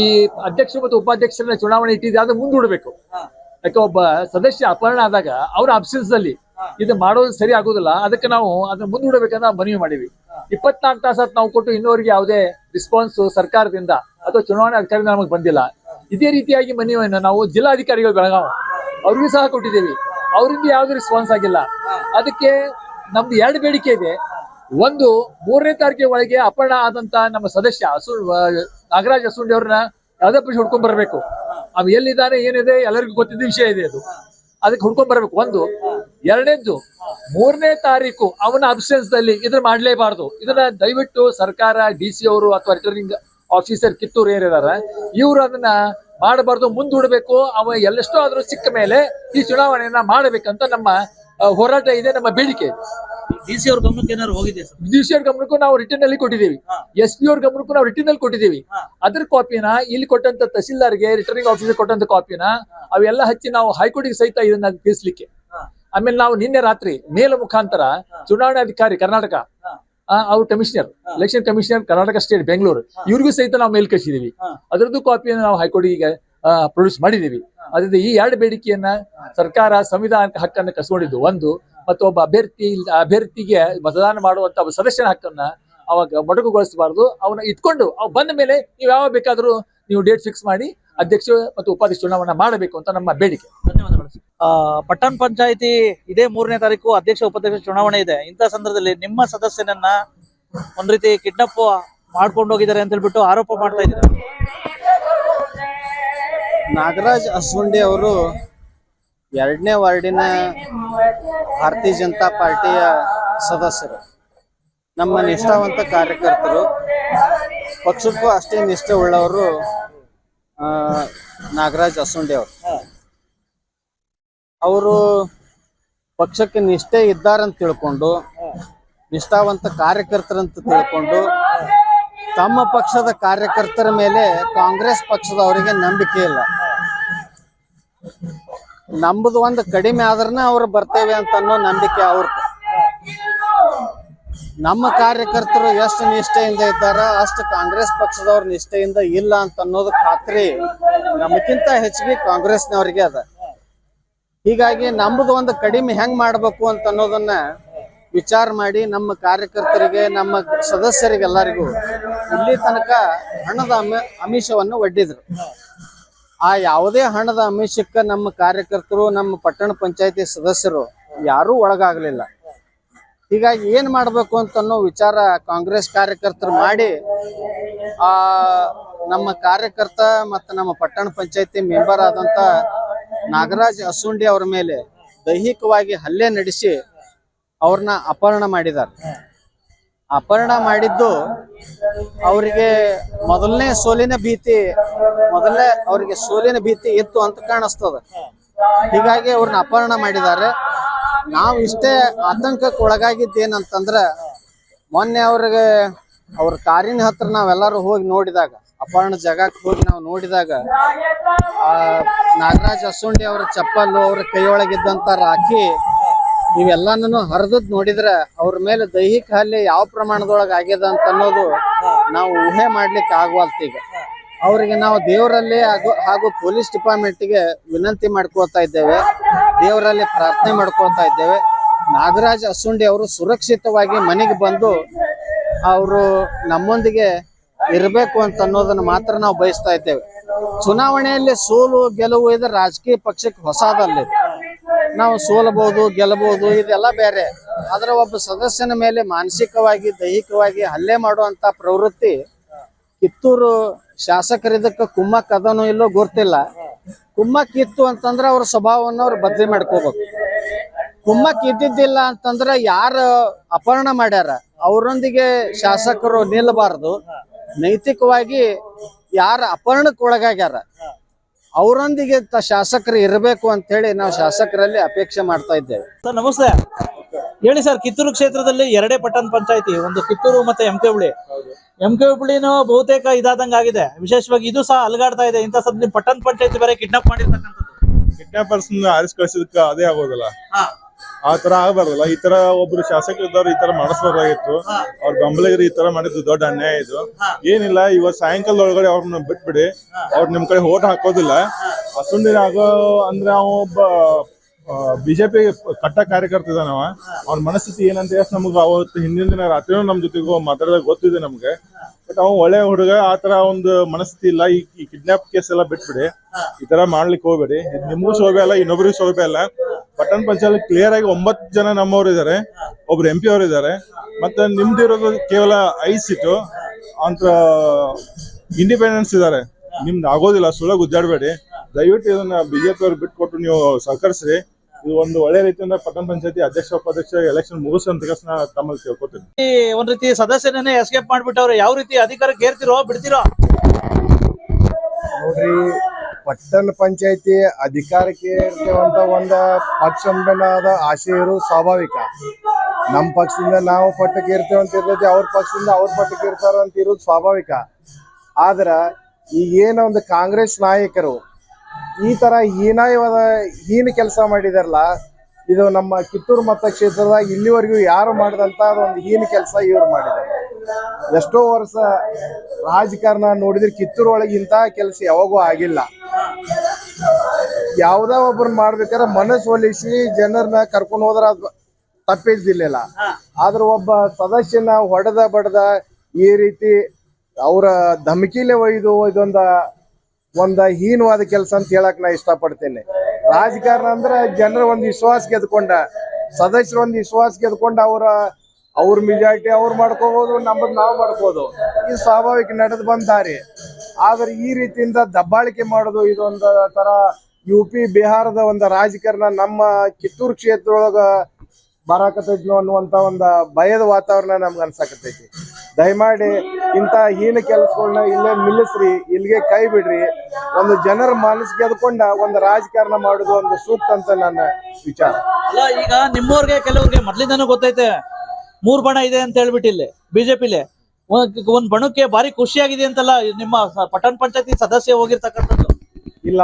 ಈ ಅಧ್ಯಕ್ಷ ಮತ್ತು ಉಪಾಧ್ಯಕ್ಷರನ್ನ ಚುನಾವಣೆ ಇಟ್ಟಿದೆ ಅದು ಮುಂದೂಡಬೇಕು. ಯಾಕೆ ಒಬ್ಬ ಸದಸ್ಯ ಅಪಹರಣ ಆದಾಗ ಅವರ ಅಬ್ಸೆನ್ಸ್ ಅಲ್ಲಿ ಇದು ಮಾಡೋದು ಸರಿ ಆಗುದಿಲ್ಲ. ಅದಕ್ಕೆ ನಾವು ಅದನ್ನ ಮುಂದೂಡಬೇಕಂತ ನಾವು ಮನವಿ ಮಾಡಿವಿ ಇಪ್ಪತ್ನಾಲ್ಕು ತಾಸು ನಾವು ಕೊಟ್ಟು ಇನ್ನೋರಿಗೆ ಯಾವುದೇ ರಿಸ್ಪಾನ್ಸ್ ಸರ್ಕಾರದಿಂದ ಅಥವಾ ಚುನಾವಣಾ ಅಧಿಕಾರಿಯಿಂದ ನಮಗೆ ಬಂದಿಲ್ಲ. ಇದೇ ರೀತಿಯಾಗಿ ಮನವಿಯನ್ನು ನಾವು ಜಿಲ್ಲಾಧಿಕಾರಿಗಳು ಬೆಳಗಾವಿ ಅವ್ರಿಗೂ ಸಹ ಕೊಟ್ಟಿದ್ದೀವಿ. ಅವರಿಂದ ಯಾವುದೇ ರೆಸ್ಪಾನ್ಸ್ ಆಗಿಲ್ಲ. ಅದಕ್ಕೆ ನಮ್ದು ಎರಡು ಬೇಡಿಕೆ ಇದೆ. ಒಂದು, ಮೂರನೇ ತಾರೀಕಿನ ಒಳಗೆ ಅಪಹರಣ ಆದಂತ ನಮ್ಮ ಸದಸ್ಯ ಅಸು ನಾಗರಾಜ್ ಅಸುಂಡಿ ಅವ್ರನ್ನ ಯಾವ್ದೇ ಪಕ್ಷ ಹುಡ್ಕೊಂಡ್ ಬರಬೇಕು. ಅವ್ ಎಲ್ಲಿದ್ದಾನೆ ಏನಿದೆ, ಎಲ್ಲರಿಗೂ ಗೊತ್ತಿದ್ದ ವಿಷಯ ಇದೆ ಅದು. ಅದಕ್ಕೆ ಹುಡ್ಕೊಂಡ್ ಬರಬೇಕು. ಒಂದು ಎರಡನೇದು ಮೂರನೇ ತಾರೀಕು ಅವನ ಅಬ್ಸೆನ್ಸ್ ದಲ್ಲಿ ಇದನ್ನ ಮಾಡ್ಲೇಬಾರ್ದು. ಇದನ್ನ ದಯವಿಟ್ಟು ಸರ್ಕಾರ ಡಿ ಸಿ ಅವರು ಅಥವಾ ರಿಟರ್ನಿಂಗ್ ಆಫೀಸರ್ ಕಿತ್ತೂರು ಇದಾರ ಇವರು ಅದನ್ನ ಮಾಡಬಾರ್ದು ಮುಂದೂಡಬೇಕು ಅವ ಎಲ್ಲೆಷ್ಟೋ ಆದ್ರೂ ಸಿಕ್ಕ ಮೇಲೆ ಈ ಚುನಾವಣೆಯನ್ನ ಮಾಡಬೇಕಂತ ನಮ್ಮ ಹೋರಾಟ ಇದೆ ನಮ್ಮ ಬೇಡಿಕೆ. ಡಿಸಿ ಡಿ ಸಿ ಅವ್ರ ಗಮನಕ್ಕೆ ಏನಾದ್ರು ಹೋಗಿದೆ ಅವ್ರ ಗಮನಕ್ಕೂ ನಾವು ರಿಟರ್ನ್ ಅಲ್ಲಿ ಕೊಟ್ಟಿದ್ದೀವಿ. ಎಸ್ ಪಿ ಅವ್ರ ಗಮನಕ್ಕೂ ನಾವು ರಿಟರ್ನ್ ಅಲ್ಲಿ ಕೊಟ್ಟಿದ್ದೀವಿ. ಅದ್ರ ಕಾಪಿನ ಇಲ್ಲಿ ಕೊಟ್ಟಂತ ತಹಸೀಲ್ದಾರ್ಗೆ ರಿಟರ್ನಿಂಗ್ ಆಫೀಸರ್ ಕೊಟ್ಟಂತ ಕಾಪಿನ ಅವೆಲ್ಲ ಹಚ್ಚಿ ನಾವು ಹೈಕೋರ್ಟಿಗೆ ಸಹಿತ ಇದನ್ನ ತಿಳಿಸ್ಲಿಕ್ಕೆ ಆಮೇಲೆ ನಾವು ನಿನ್ನೆ ರಾತ್ರಿ ಮೇಲ ಮುಖಾಂತರ ಚುನಾವಣಾಧಿಕಾರಿ ಕರ್ನಾಟಕ ಅವ್ರ commissioner election commissioner Karnataka state Bengaluru ಇವ್ರಿಗೂ ಸಹಿತ ನಾವು ಮೇಲ್ ಕಳಿಸಿದೀವಿ. ಅದರದ್ದು ಕಾಪಿಯನ್ನು ನಾವು ಹೈಕೋರ್ಟಿಗೆ ಪ್ರೊಡ್ಯೂಸ್ ಮಾಡಿದೀವಿ. ಅದರಿಂದ ಈ ಎರಡು ಬೇಡಿಕೆಯನ್ನ ಸರ್ಕಾರ ಸಂವಿಧಾನಕ್ಕೆ ಹಕ್ಕನ್ನು ಕಸ್ಕೊಂಡಿದ್ದು. ಒಂದು ಮತ್ತು ಒಬ್ಬ ಅಭ್ಯರ್ಥಿ ಅಭ್ಯರ್ಥಿಗೆ ಮತದಾನ ಮಾಡುವಂತ ಒಬ್ಬ ಸದಸ್ಯನ ಹಕ್ಕನ್ನ ಅವಾಗ ಮೊಟಕುಗೊಳಿಸಬಾರ್ದು. ಅವನ್ನ ಇಟ್ಕೊಂಡು ಅವ್ ಬಂದ ಮೇಲೆ ನೀವು ಯಾವಾಗ ಬೇಕಾದ್ರೂ ನೀವು ಡೇಟ್ ಫಿಕ್ಸ್ ಮಾಡಿ ಅಧ್ಯಕ್ಷ ಮತ್ತು ಉಪಾಧ್ಯಕ್ಷ ಚುನಾವಣೆ ಮಾಡಬೇಕು ಅಂತ ನಮ್ಮ ಬೇಡಿಕೆ. ಧನ್ಯವಾದಗಳು ಪಟ್ಟಣ ಪಂಚಾಯಿತಿ ಇದೇ ಮೂರನೇ ತಾರೀಕು ಅಧ್ಯಕ್ಷ ಉಪಾಧ್ಯಕ್ಷ ಚುನಾವಣೆ ಇದೆ. ಇಂಥ ಸಂದರ್ಭದಲ್ಲಿ ನಿಮ್ಮ ಸದಸ್ಯನನ್ನ ಒಂದ್ ರೀತಿ ಕಿಡ್ನಾಪ್ ಮಾಡ್ಕೊಂಡು ಹೋಗಿದ್ದಾರೆ ಅಂತ ಹೇಳ್ಬಿಟ್ಟು ಆರೋಪ ಮಾಡ್ತಾ ಇದ್ದಾರೆ? ನಾಗರಾಜ್ ಅಸುಂಡಿ ಅವರು ಎರಡನೇ ವಾರ್ಡಿನ ಭಾರತೀಯ ಜನತಾ ಪಾರ್ಟಿಯ ಸದಸ್ಯರು. ನಮ್ಮ ನಿಷ್ಠಾವಂತ ಕಾರ್ಯಕರ್ತರು ಪಕ್ಷಕ್ಕೂ ಅಷ್ಟೇ ನಿಷ್ಠೆ ಉಳ್ಳವರು ನಾಗರಾಜ್ ಅಸುಂಡಿ ಅವರು. ಅವರು ಪಕ್ಷಕ್ಕೆ ನಿಷ್ಠೆ ಇದ್ದಾರಂತ ತಿಳ್ಕೊಂಡು, ನಿಷ್ಠಾವಂತ ಕಾರ್ಯಕರ್ತರಂತ ತಿಳ್ಕೊಂಡು, ತಮ್ಮ ಪಕ್ಷದ ಕಾರ್ಯಕರ್ತರ ಮೇಲೆ ಕಾಂಗ್ರೆಸ್ ಪಕ್ಷದ ಅವರಿಗೆ ನಂಬಿಕೆ ಇಲ್ಲ. ನಂಬುದು ಒಂದು ಕಡಿಮೆ ಆದ್ರನ ಅವ್ರು ಬರ್ತೇವೆ ಅಂತ ಅನ್ನೋ ನಂಬಿಕೆ ಅವ್ರದ್ದು ನಮ್ಮ ಕಾರ್ಯಕರ್ತರು ಎಷ್ಟು ನಿಷ್ಠೆಯಿಂದ ಇದ್ದಾರ ಅಷ್ಟು ಕಾಂಗ್ರೆಸ್ ಪಕ್ಷದವ್ರ ನಿಷ್ಠೆಯಿಂದ ಇಲ್ಲ ಅಂತ ಅನ್ನೋದು ಖಾತ್ರಿ ನಮಗಿಂತ ಹೆಚ್ಚಿಗೆ ಕಾಂಗ್ರೆಸ್ನವ್ರಿಗೆ ಅದ. ಹೀಗಾಗಿ ನಮ್ಮದು ಒಂದು ಕಡಿಮೆ ಹೆಂಗ್ ಮಾಡ್ಬೇಕು ಅಂತ ಅನ್ನೋದನ್ನ ವಿಚಾರ ಮಾಡಿ ನಮ್ಮ ಕಾರ್ಯಕರ್ತರಿಗೆ, ನಮ್ಮ ಸದಸ್ಯರಿಗೆಲ್ಲರಿಗೂ ಇಲ್ಲಿ ತನಕ ಹಣದ ಅಮ ಅಮಿಷವನ್ನು ಒಡ್ಡಿದ್ರು. ಆ ಯಾವುದೇ ಹಣದ ಅಮಿಷಕ್ಕೆ ನಮ್ಮ ಕಾರ್ಯಕರ್ತರು, ನಮ್ಮ ಪಟ್ಟಣ ಪಂಚಾಯತಿ ಸದಸ್ಯರು ಯಾರೂ ಒಳಗಾಗ್ಲಿಲ್ಲ. ಹೀಗಾಗಿ ಏನ್ ಮಾಡ್ಬೇಕು ಅಂತ ಅನ್ನೋ ವಿಚಾರ ಕಾಂಗ್ರೆಸ್ ಕಾರ್ಯಕರ್ತರು ಮಾಡಿ, ಆ, ನಮ್ಮ ಕಾರ್ಯಕರ್ತ ಮತ್ತು ನಮ್ಮ ಪಟ್ಟಣ ಪಂಚಾಯತಿ ಮೆಂಬರ್ ಆದಂತ ನಾಗರಾಜ್ ಅಸುಂಡಿ ಅವರ ಮೇಲೆ ದೈಹಿಕವಾಗಿ ಹಲ್ಲೆ ನಡೆಸಿ ಅವ್ರನ್ನ ಅಪಹರಣ ಮಾಡಿದ್ದಾರೆ. ಅಪಹರಣ ಮಾಡಿದ್ದು ಅವರಿಗೆ ಮೊದಲನೇ ಸೋಲಿನ ಭೀತಿ, ಮೊದಲನೇ ಅವರಿಗೆ ಸೋಲಿನ ಭೀತಿ ಇತ್ತು ಅಂತ ಕಾಣಿಸ್ತದ. ಹೀಗಾಗಿ ಅವ್ರನ್ನ ಅಪಹರಣ ಮಾಡಿದ್ದಾರೆ. ನಾವು ಇಷ್ಟೇ ಆತಂಕಕ್ಕೆ ಒಳಗಾಗಿದ್ದೇನಂತಂದ್ರ, ಮೊನ್ನೆ ಅವ್ರಿಗೆ ಅವ್ರ ಕಾರಿನ ಹತ್ರ ನಾವೆಲ್ಲರೂ ಹೋಗಿ ನೋಡಿದಾಗ, ಅಪರ್ಣ ಜಾಗಕ್ಕೆ ಹೋಗಿ ನಾವು ನೋಡಿದಾಗ, ಆ ನಾಗರಾಜ್ ಅಸುಂಡಿ ಅವರ ಚಪ್ಪಲು ಅವ್ರ ಕೈಯೊಳಗಿದ್ದಂತ ರಾಖಿ, ಇವೆಲ್ಲಾನು ಹರಿದದ್ ನೋಡಿದ್ರೆ ಅವ್ರ ಮೇಲೆ ದೈಹಿಕ ಹಲ್ಲೆ ಯಾವ ಪ್ರಮಾಣದೊಳಗೆ ಆಗ್ಯದ ಅಂತ ಅನ್ನೋದು ನಾವು ಊಹೆ ಮಾಡ್ಲಿಕ್ಕೆ ಆಗವಲ್ತ ಈಗ. ಅವರಿಗೆ ನಾವು ದೇವರಲ್ಲಿ ಹಾಗೂ ಹಾಗೂ ಪೊಲೀಸ್ ಡಿಪಾರ್ಟ್ಮೆಂಟ್ಗೆ ವಿನಂತಿ ಮಾಡ್ಕೋತಾ ಇದ್ದೇವೆ. ದೇವರಲ್ಲಿ ಪ್ರಾರ್ಥನೆ ಮಾಡ್ಕೊಳ್ತಾ ಇದ್ದೇವೆ. ನಾಗರಾಜ್ ಅಸುಂಡಿ ಅವರು ಸುರಕ್ಷಿತವಾಗಿ ಮನೆಗೆ ಬಂದು ಅವರು ನಮ್ಮೊಂದಿಗೆ ಇರಬೇಕು ಅಂತ ಅನ್ನೋದನ್ನ ಮಾತ್ರ ನಾವು ಬಯಸ್ತಾ ಇದ್ದೇವೆ. ಚುನಾವಣೆಯಲ್ಲಿ ಸೋಲು ಗೆಲುವು ಇದು ರಾಜಕೀಯ ಪಕ್ಷಕ್ಕೆ ಹೊಸದಲ್ಲ ನಾವು ಸೋಲಬಹುದು, ಗೆಲ್ಲಬಹುದು, ಇದೆಲ್ಲ ಬೇರೆ. ಆದ್ರೆ ಒಬ್ಬ ಸದಸ್ಯನ ಮೇಲೆ ಮಾನಸಿಕವಾಗಿ, ದೈಹಿಕವಾಗಿ ಹಲ್ಲೆ ಮಾಡುವಂತ ಪ್ರವೃತ್ತಿ ಕಿತ್ತೂರು ಶಾಸಕರಿದಕ್ಕೆ ಕುಮ್ಮಕ್ ಅದನೋ ಇಲ್ಲೋ ಗೊತ್ತಿಲ್ಲ. ಕುಮ್ಮಕ್ ಇತ್ತು ಅಂತಂದ್ರೆ ಅವ್ರ ಸ್ವಭಾವವನ್ನು ಅವ್ರು ಬದ್ಲಿ ಮಾಡ್ಕೋಬೇಕು. ಕುಮ್ಮಕ್ ಇದ್ದಿದ್ದಿಲ್ಲ ಅಂತಂದ್ರೆ ಯಾರು ಅಪಹರಣ ಮಾಡ್ಯಾರ? ಅವರೊಂದಿಗೆ ಶಾಸಕರು ನಿಲ್ಲಬಾರದು ನೈತಿಕವಾಗಿ ಯಾರ ಅಪಹರಣಕ್ಕೆ ಒಳಗಾಗ್ಯಾರ? ಅವರೊಂದಿಗೆ ಶಾಸಕರು ಇರಬೇಕು ಅಂತ ಹೇಳಿ ನಾವು ಶಾಸಕರಲ್ಲಿ ಅಪೇಕ್ಷೆ ಮಾಡ್ತಾ ಇದ್ದೇವೆ. ಸರ್, ನಮಸ್ತೆ. ಹೇಳಿ ಸರ್ ಕಿತ್ತೂರು ಕ್ಷೇತ್ರದಲ್ಲಿ ಎರಡೇ ಪಟ್ಟಣ ಪಂಚಾಯತಿ ಒಂದು ಕಿತ್ತೂರು ಮತ್ತೆ M K Hubli. M K ಹುಬ್ಳಿನೂ ಬಹುತೇಕ ಇದಾದಂಗ ಆಗಿದೆ. ವಿಶೇಷವಾಗಿ ಇದು ಸಹ ಅಲಗಾಡ್ತಾ ಇದೆ. ಇಂಥ ಸದ್ ಪಟ್ಟಣ ಪಂಚಾಯತಿ ಬೇರೆ ಕಿಡ್ನಾಪ್ ಮಾಡಿರ್ತಕ್ಕಂಥದ್ದು. ಕಿಡ್ನಾಪರ್ಸ್ ಆರಿಸಿ ಕಳ್ಸಿದಕ್ಕೆ ಅದೇ ಆಗೋದಿಲ್ಲ. ಆ ತರ ಆಗ್ಬಾರ್ದಲ್ಲ. ಈ ತರ ಒಬ್ರು ಶಾಸಕರು ಇದ್ದವ್ರು ಈ ತರ ಮಾಡಿಸ್ಬಾರ್ದಾಗಿತ್ತು ಅವ್ರ ಬೆಂಬಲಿಗರು ಈ ತರ ಮಾಡಿದ್ದು ದೊಡ್ಡ ಅನ್ಯಾಯ ಇದು. ಏನಿಲ್ಲ ಇವತ್ತು ಸಾಯಂಕಾಲದ ಒಳಗಡೆ ಅವ್ರನ್ನ ಬಿಟ್ಬಿಡಿ. ಅವ್ರು ನಿಮ್ ಕಡೆ ಓಟ್ ಹಾಕೋದಿಲ್ಲ. ಅಸುಂಡಿನ ಆಗೋ ಅಂದ್ರೆ ಅವ ಒಬ್ಬ ಬಿಜೆಪಿ ಕಟ್ಟ ಕಾರ್ಯಕರ್ತ ಇದಾನವ ಅವ್ನ ಮನಸ್ಥಿತಿ ಏನಂತ ನಮ್ಗೆ ಅವತ್ತು ಹಿಂದಿನ ದಿನ ರಾತ್ರಿನೂ ನಮ್ ಜೊತೆಗೂ ಮಾತಾಡಿದಾಗ ಗೊತ್ತಿದೆ ನಮ್ಗೆ. ಬಟ್ ಅವ ಒಳ್ಳೆ ಹುಡುಗ ಆತರ ತರ ಒಂದು ಮನಸ್ಥಿತಿ ಇಲ್ಲ. ಈ ಕಿಡ್ನಾಪ್ ಕೇಸ್ ಎಲ್ಲ ಬಿಟ್ಬಿಡಿ. ಈ ತರ ಮಾಡ್ಲಿಕ್ಕೆ ಹೋಗ್ಬೇಡಿ. ನಿಮ್ಗೂ ಶೋಭೆ ಅಲ್ಲ, ಇನ್ನೊಬ್ರಿಗೂ ಶೋಭೆ ಅಲ್ಲ. ಪಟ್ಟಣ ಪಂಚಾಯತ್ ಕ್ಲಿಯರ್ ಆಗಿ ಒಂಬತ್ತು ಜನ ನಮ್ಮವ್ರು ಇದಾರೆ. ಒಬ್ರು ಎಂ ಪಿ ಅವರು ಇದಾರೆ. ಮತ್ತೆ ನಿಮ್ದಿರೋದು ಕೇವಲ ಐದು ಸೀಟು. ಅಂತ ಇಂಡಿಪೆಂಡೆನ್ಸ್ ಇದಾರೆ. ನಿಮ್ದು ಆಗೋದಿಲ್ಲ ಸುಳ್ಳ ಗುದ್ದಾಡಬೇಡಿ ದಯವಿಟ್ಟು ಇದನ್ನ ಬಿಜೆಪಿ ಅವ್ರು ಬಿಟ್ಕೊಟ್ಟು ನೀವು ಸಹಕರಿಸ್ರಿ. ಇದು ಒಂದು ಒಳ್ಳೆ ರೀತಿಯಿಂದ ಪಟ್ಟಣ ಪಂಚಾಯತಿ ಅಧ್ಯಕ್ಷ ಉಪಾಧ್ಯಕ್ಷ ಎಲೆಕ್ಷನ್ ಮುಗಿಸಂತ ನಾ ತಮ್ಮಲ್ಲಿ ಕೇಳ್ಕೊತೀನಿ ಈ ಒಂದ್ ರೀತಿ ಸದಸ್ಯರನ್ನೇ ಎಸ್ಕೇಪ್ ಮಾಡ್ಬಿಟ್ಟವ್ರೆ ಯಾವ ರೀತಿ ಅಧಿಕಾರಕ್ಕೆ ಕೇರ್ತಿರೋ ಬಿಡ್ತಿರೋ? ನೋಡ್ರಿ ಪಟ್ಟಣ ಪಂಚಾಯತಿ ಅಧಿಕಾರಕ್ಕೆ ಇರ್ತೇವಂತ ಒಂದ ಪಕ್ಷ ಆಶಯರು ಇರೋದು ಸ್ವಾಭಾವಿಕ. ನಮ್ಮ ಪಕ್ಷದಿಂದ ನಾವು ಪಟ್ಟಕ್ಕೆ ಇರ್ತೇವೆ ಅಂತ ಇರ್ತೈತಿ ಅವ್ರ ಪಕ್ಷದಿಂದ ಅವ್ರ ಪಟ್ಟಕ್ಕೆ ಇರ್ತಾರ ಅಂತ ಇರೋದು ಸ್ವಾಭಾವಿಕ. ಆದ್ರ ಈಗೇನ ಏನ ಒಂದು ಕಾಂಗ್ರೆಸ್ ನಾಯಕರು ಈ ತರ ಹೀನಾಯವಾದ, ಹೀನ ಕೆಲಸ ಮಾಡಿದಾರಲ್ಲ, ಇದು ನಮ್ಮ ಕಿತ್ತೂರು ಮತಕ್ಷೇತ್ರದಾಗ ಇಲ್ಲಿವರೆಗೂ ಯಾರು ಮಾಡಿದಂತ ಒಂದು ಹೀನ ಕೆಲಸ ಇವ್ರು ಮಾಡಿದ್ದಾರೆ. ಎಷ್ಟೋ ವರ್ಷ ರಾಜಕಾರಣ ನೋಡಿದ್ರೆ ಕಿತ್ತೂರು ಒಳಗೆ ಇಂತಹ ಕೆಲಸ ಯಾವಾಗೂ ಆಗಿಲ್ಲ. ಯಾವ್ದ ಒಬ್ಬರು ಮಾಡ್ಬೇಕಾದ್ರೆ ಮನಸ್ಸು ಒಲಿಸಿ ಜನರನ್ನ ಕರ್ಕೊಂಡು ಹೋದ್ರೆ ಅದು ತಪ್ಪಿದ್ದಿಲ್ಲ ಆದ್ರ ಒಬ್ಬ ಸದಸ್ಯನ ಹೊಡೆದ ಬಡದ ಈ ರೀತಿ ಅವರ ಧಮಕಿಲೆ ಒಯ್ದು ಇದೊಂದ ಒಂದ ಹೀನವಾದ ಕೆಲಸ ಅಂತ ಹೇಳಕ್ ನಾ ಇಷ್ಟಪಡ್ತೇನೆ. ರಾಜಕಾರಣ ಅಂದ್ರೆ ಜನರ ಒಂದು ವಿಶ್ವಾಸ ಗೆದ್ಕೊಂಡ, ಸದಸ್ಯರ ಒಂದು ವಿಶ್ವಾಸ ಗೆದ್ಕೊಂಡ ಅವರ, ಅವ್ರ ಮೆಜಾರಿಟಿ ಅವ್ರು ಮಾಡ್ಕೋಬಹುದು ನಮ್ಮದ್ ನಾವು ಮಾಡ್ಕೋದು. ಇದು ಸ್ವಾಭಾವಿಕ ನಡೆದು ಬಂದ ದಾರಿ. ಆದ್ರೆ ಈ ರೀತಿಯಿಂದ ದಬ್ಬಾಳಿಕೆ ಮಾಡೋದು ಇದೊಂದು ತರ ಯು ಪಿ, ಬಿಹಾರದ ಒಂದು ರಾಜಕಾರಣ ನಮ್ಮ ಕಿತ್ತೂರು ಕ್ಷೇತ್ರದೊಳಗ ಬರಾಕತೈತಿ ಅನ್ನುವಂತ ಒಂದು ಭಯದ ವಾತಾವರಣ ನಮ್ಗೆ ಅನ್ಸಾಕತೈತಿ ದಯಮಾಡಿ ಇಂಥ ಹೀನ ಕೆಲಸಗಳನ್ನ ಇಲ್ಲೇ ನಿಲ್ಲಿಸ್ರಿ ಇಲ್ಲಿಗೆ ಕೈ ಬಿಡ್ರಿ. ಒಂದು ಜನರ ಮನಸ್ಸು ಗೆದ್ಕೊಂಡ ಒಂದು ರಾಜಕಾರಣ ಮಾಡೋದು ಒಂದು ಸೂಕ್ತ ಅಂತ ನನ್ನ ವಿಚಾರ. ಅಲ್ಲ ಈಗ ನಿಮ್ಮವ್ರಿಗೆ ಕೆಲವ್ರಿಗೆ ಮೊದ್ಲಿಂದಾನು ಗೊತ್ತೈತೆ ಮೂರ್ ಬಣ ಇದೆ ಅಂತ ಹೇಳ್ಬಿಟ್ಟು ಇಲ್ಲಿ ಬಿಜೆಪಿಲಿ. ಒಂದ್ ಬಣಕ್ಕೆ ಭಾರಿ ಖುಷಿಯಾಗಿದೆ ಅಂತಲ್ಲ ನಿಮ್ಮ ಪಟ್ಟಣ ಪಂಚಾಯತಿ ಸದಸ್ಯ ಹೋಗಿರ್ತಕ್ಕಂಥದ್ದು. ಇಲ್ಲ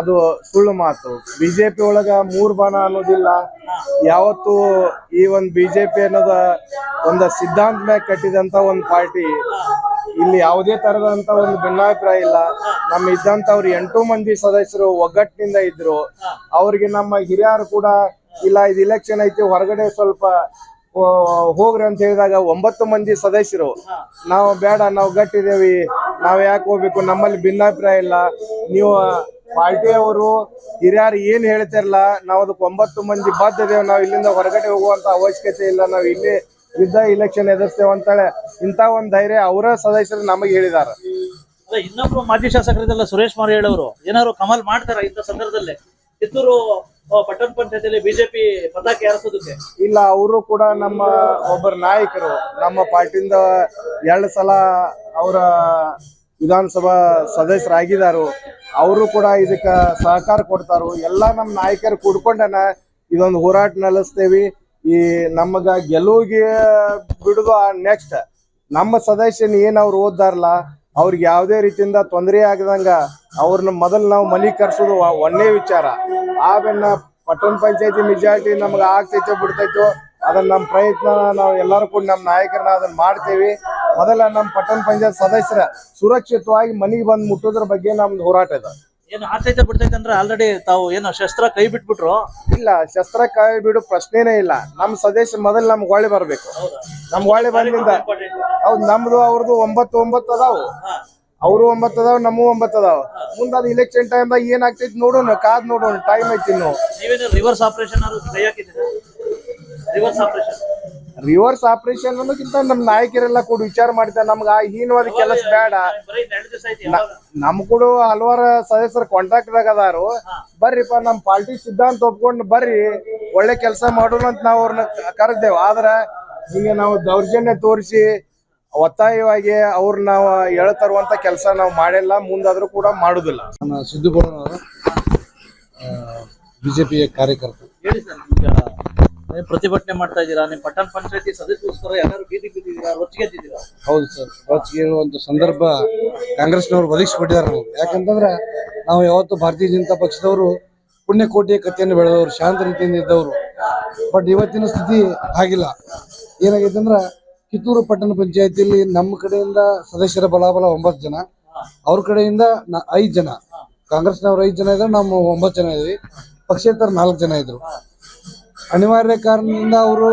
ಅದು ಸುಳ್ಳು ಮಾತು. ಬಿಜೆಪಿ ಒಳಗ ಮೂರ್ ಬಣ ಅನ್ನೋದಿಲ್ಲ. ಯಾವತ್ತು ಈ ಒಂದು ಬಿಜೆಪಿ ಅನ್ನೋದ ಒಂದ ಸಿದ್ಧಾಂತ ಮ್ಯಾಗ ಕಟ್ಟಿದಂತ ಒಂದು ಪಾರ್ಟಿ. ಇಲ್ಲಿ ಯಾವುದೇ ತರದಂತ ಒಂದು ಭಿನ್ನಾಭಿಪ್ರಾಯ ಇಲ್ಲ. ನಮ್ಮ ಇದ್ದಂತವ್ರು ಎಂಟು ಮಂದಿ ಸದಸ್ಯರು ಒಗ್ಗಟ್ಟಿನಿಂದ ಇದ್ರು. ಅವ್ರಿಗೆ ನಮ್ಮ ಹಿರಿಯರು ಕೂಡ, ಇಲ್ಲ, ಇದು ಇಲೆಕ್ಷನ್ ಐತಿ, ಹೊರಗಡೆ ಸ್ವಲ್ಪ ಹೋಗ್ರಿ ಅಂತ ಹೇಳಿದಾಗ ಒಂಬತ್ತು ಮಂದಿ ಸದಸ್ಯರು, ನಾವು ಬೇಡ, ನಾವು ಗಟ್ಟಿದೇವಿ ನಾವ್ ಯಾಕೆ ಹೋಗ್ಬೇಕು, ನಮ್ಮಲ್ಲಿ ಭಿನ್ನಾಭಿಪ್ರಾಯ ಇಲ್ಲ. ನೀವು ಪಾರ್ಟಿಯವರು ಹಿರಿಯರು ಏನ್ ಹೇಳ್ತಿರಲ್ಲ ನಾವು ಅದಕ್ಕೆ ಒಂಬತ್ತು ಮಂದಿ ಬದ್ಧದೇವ್ ನಾವು ಇಲ್ಲಿಂದ ಹೊರಗಡೆ ಹೋಗುವಂತ ಅವಶ್ಯಕತೆ ಇಲ್ಲ ನಾವು ಇಲ್ಲಿ ಯುದ್ಧ ಇಲೆಕ್ಷನ್ ಎದುರಿಸ್ತೇವೆ ಅಂತಾಳೆ ಇಂತ ಒಂದ್ ಧೈರ್ಯ ಅವರ ಸದಸ್ಯರು ನಮಗೆ ಹೇಳಿದಾರ ಇನ್ನೊಬ್ರು ಮಾಜಿ ಶಾಸಕರಿದ್ದಲ್ಲ ಸುರೇಶ್ ಕುಮಾರ್ ಹೇಳೋರು ಏನಾದ್ರು ಕಮಲ್ ಮಾಡ್ತಾರ ಇಂಥ ಸಂದರ್ಭದಲ್ಲಿ? ಕಿತ್ತೂರು ಪಟ್ಟಣ ಪಂಚಾಯತಿಯಲ್ಲಿ ಬಿಜೆಪಿ ಪತಾಕೆ ಹಾರಿಸೋದಕ್ಕೆ? ಇಲ್ಲ ಅವರು ಕೂಡ ನಮ್ಮ ಒಬ್ಬರ ನಾಯಕರು ನಮ್ಮ ಪಾರ್ಟಿಯಿಂದ ಎರಡು ಸಲ ಅವರ ವಿಧಾನಸಭಾ ಸದಸ್ಯರಾಗಿದ್ದಾರು ಅವರು ಕೂಡ ಇದಕ್ಕ ಸಹಕಾರ ಕೊಡ್ತಾರು. ಎಲ್ಲ ನಮ್ಮ ನಾಯಕರು ಕೂಡ್ಕೊಂಡನ ಇದೊಂದು ಹೋರಾಟ ನಡೆಸ್ತೇವಿ. ಈ ನಮಗ ಗೆಲುವಿಗೆ ಬಿಡುದು ನೆಕ್ಸ್ಟ್ ನಮ್ಮ ಸದಸ್ಯನ ಏನ್ ಅವ್ರು ಓದ್ದಾರಲ್ಲ ಅವ್ರಿಗೆ ಯಾವುದೇ ರೀತಿಯಿಂದ ತೊಂದರೆ ಆಗದಂಗ ಅವ್ರನ್ನ ಮೊದಲು ನಾವು ಮನಿ ಕರ್ಸೋದು ಒಂದೇ ವಿಚಾರ. ಬೆನ್ನ ಪಟ್ಟಣ ಪಂಚಾಯತಿ ಮೆಜಾರಿಟಿ ನಮ್ಗೆ ಆಗ್ತೈತೋ ಬಿಡ್ತೈತೋ ಅದನ್ನ ನಮ್ಮ ಪ್ರಯತ್ನ ನಾವು ಎಲ್ಲರೂ ಕೂಡ ನಮ್ಮ ನಾಯಕರನ್ನ ಅದನ್ನ ಮಾಡ್ತೀವಿ. ಮೊದಲ ನಮ್ಮ ಪಟ್ಟಣ ಪಂಚಾಯತ್ ಸದಸ್ಯರ ಸುರಕ್ಷಿತವಾಗಿ ಮನೆಗೆ ಬಂದು ಮುಟ್ಟೋದ್ರ ಬಗ್ಗೆ ನಮ್ದು ಹೋರಾಟ ಇದೆ. ಏನು ಆತೈತೆ ಬಿಡ್ತೈತೆ ಅಂದ್ರೆ ಆಲ್ರೆಡಿ ತಾವು ಏನು ಶಸ್ತ್ರ ಕೈ ಬಿಟ್ಬಿಟ್ರು? ಇಲ್ಲ ಶಸ್ತ್ರ ಕೈ ಬಿಡು ಪ್ರಶ್ನೆನೇ ಇಲ್ಲ. ನಮ್ಮ ಸದಸ್ಯ ಮೊದಲು ನಮ್ಗೆ ಹೊಳೆ ಬರ್ಬೇಕು. ನಮ್ ಹೊಳೆ ಬಂದಿಂದ ಹೌದು ನಮ್ದು ಅವ್ರದ್ದು ಒಂಬತ್ತು ಒಂಬತ್ತು ಅದಾವು. ಅವರು ಒಂಬತ್ತು ಅದಾವ ನಮ್ಮ ಒಂಬತ್ತು ಅದಾವ. ಮುಂದೆ ಅದು ಇಲೆಕ್ಷನ್ ಟೈಮ್ದಾಗ ಏನಾಗ್ತೈತಿ ನೋಡೋಣ ಕಾದ್ ನೋಡೋಣ ಟೈಮ್ ಐತಿ ಇನ್ನು. ನೀವೇನು reverse operation reverse operation reverse operation ಅನ್ನೋಕ್ಕಿಂತ ನಮ್ ನಾಯಕರೆಲ್ಲ ಕೂಡ ವಿಚಾರ ಮಾಡ್ತಾರೆ ನಮ್ಗೆ ಆ ಹೀನವಾದ ಕೆಲಸ ಬೇಡ? ನಮ್ ಕೂಡ ಹಲವಾರು ಸದಸ್ಯರು ಕಾಂಟ್ರಾಕ್ಟ್ ದಾಗ ಅದಾರು. ಬರ್ರಿಪ್ಪ ನಮ್ ಪಾರ್ಟಿ ಸಿದ್ಧಾಂತ ಒಪ್ಕೊಂಡು ಬರ್ರಿ ಒಳ್ಳೆ ಕೆಲಸ ಮಾಡೋಣ ಅಂತ ನಾವು ಅವ್ರನ್ನ ಕರೆದೇವ್. ಆದ್ರ ಹಿಂಗೆ ನಾವು ದೌರ್ಜನ್ಯ ತೋರಿಸಿ ಒತ್ತಾಯವಾಗಿ ಅವ್ರ ನಾವು ಹೇಳ್ತಾರುವಂತ ಕೆಲಸ ನಾವು ಮಾಡಿಲ್ಲ ಮುಂದಾದ್ರೂ ಕೂಡ ಮಾಡುದಿಲ್ಲ. ಸಿದ್ದುಗೌಡನವರು ಬಿಜೆಪಿಯ ಕಾರ್ಯಕರ್ತರು. ಪ್ರತಿಭಟನೆ ಮಾಡ್ತಾ ಇದ್ದೀರಾ? ನಿಮ್ಮ ಪಟ್ಟಣ ಪಂಚಾಯತಿ ಸದಸ್ಯರ ಎಲ್ಲರೂ ಬೀದಿ ಬಿದ್ದಿದ್ದೀರಾ ರೊಚ್ಚಿಗೆದ್ದಿದ್ದೀರಾ ಹೌದು ಸರ್. ರಾಜಕೀಯ ಒಂದು ಸಂದರ್ಭ ಕಾಂಗ್ರೆಸ್ನವರು ಒದಗಿಸಿಬಿಟ್ಟಿದ್ದಾರೆ ನಾವು ಯಾಕಂತಂದ್ರೆ ನಾವು ಯಾವತ್ತು ಭಾರತೀಯ ಜನತಾ ಪಕ್ಷದವರು ಪುಣ್ಯಕೋಟಿಯ ಕಥೆಯನ್ನು ಬೆಳೆದವರು, ಶಾಂತ ರೀತಿಯಿಂದ ಇದ್ದವರು. ಬಟ್ ಇವತ್ತಿನ ಸ್ಥಿತಿ ಆಗಿಲ್ಲ ಏನಾಗೈತೆ ಅಂದ್ರೆ ಕಿತ್ತೂರು ಪಟ್ಟಣ ಪಂಚಾಯತಿಯಲ್ಲಿ ನಮ್ಮ ಕಡೆಯಿಂದ ಸದಸ್ಯರ ಬಲಾಬಲ ಒಂಬತ್ತು ಜನ. ಅವ್ರ ಕಡೆಯಿಂದ ಐದು ಐದ್ ಜನ. ಕಾಂಗ್ರೆಸ್ನವ್ರು ಐದು ಜನ ಇದ್ದಾರೆ ನಾವು ಒಂಬತ್ತು ಜನ ಇದ್ವಿ. ಪಕ್ಷೇತರ ನಾಲ್ಕು ಜನ ಇದ್ರು. ಅನಿವಾರ್ಯ ಕಾರಣದಿಂದ ಅವರು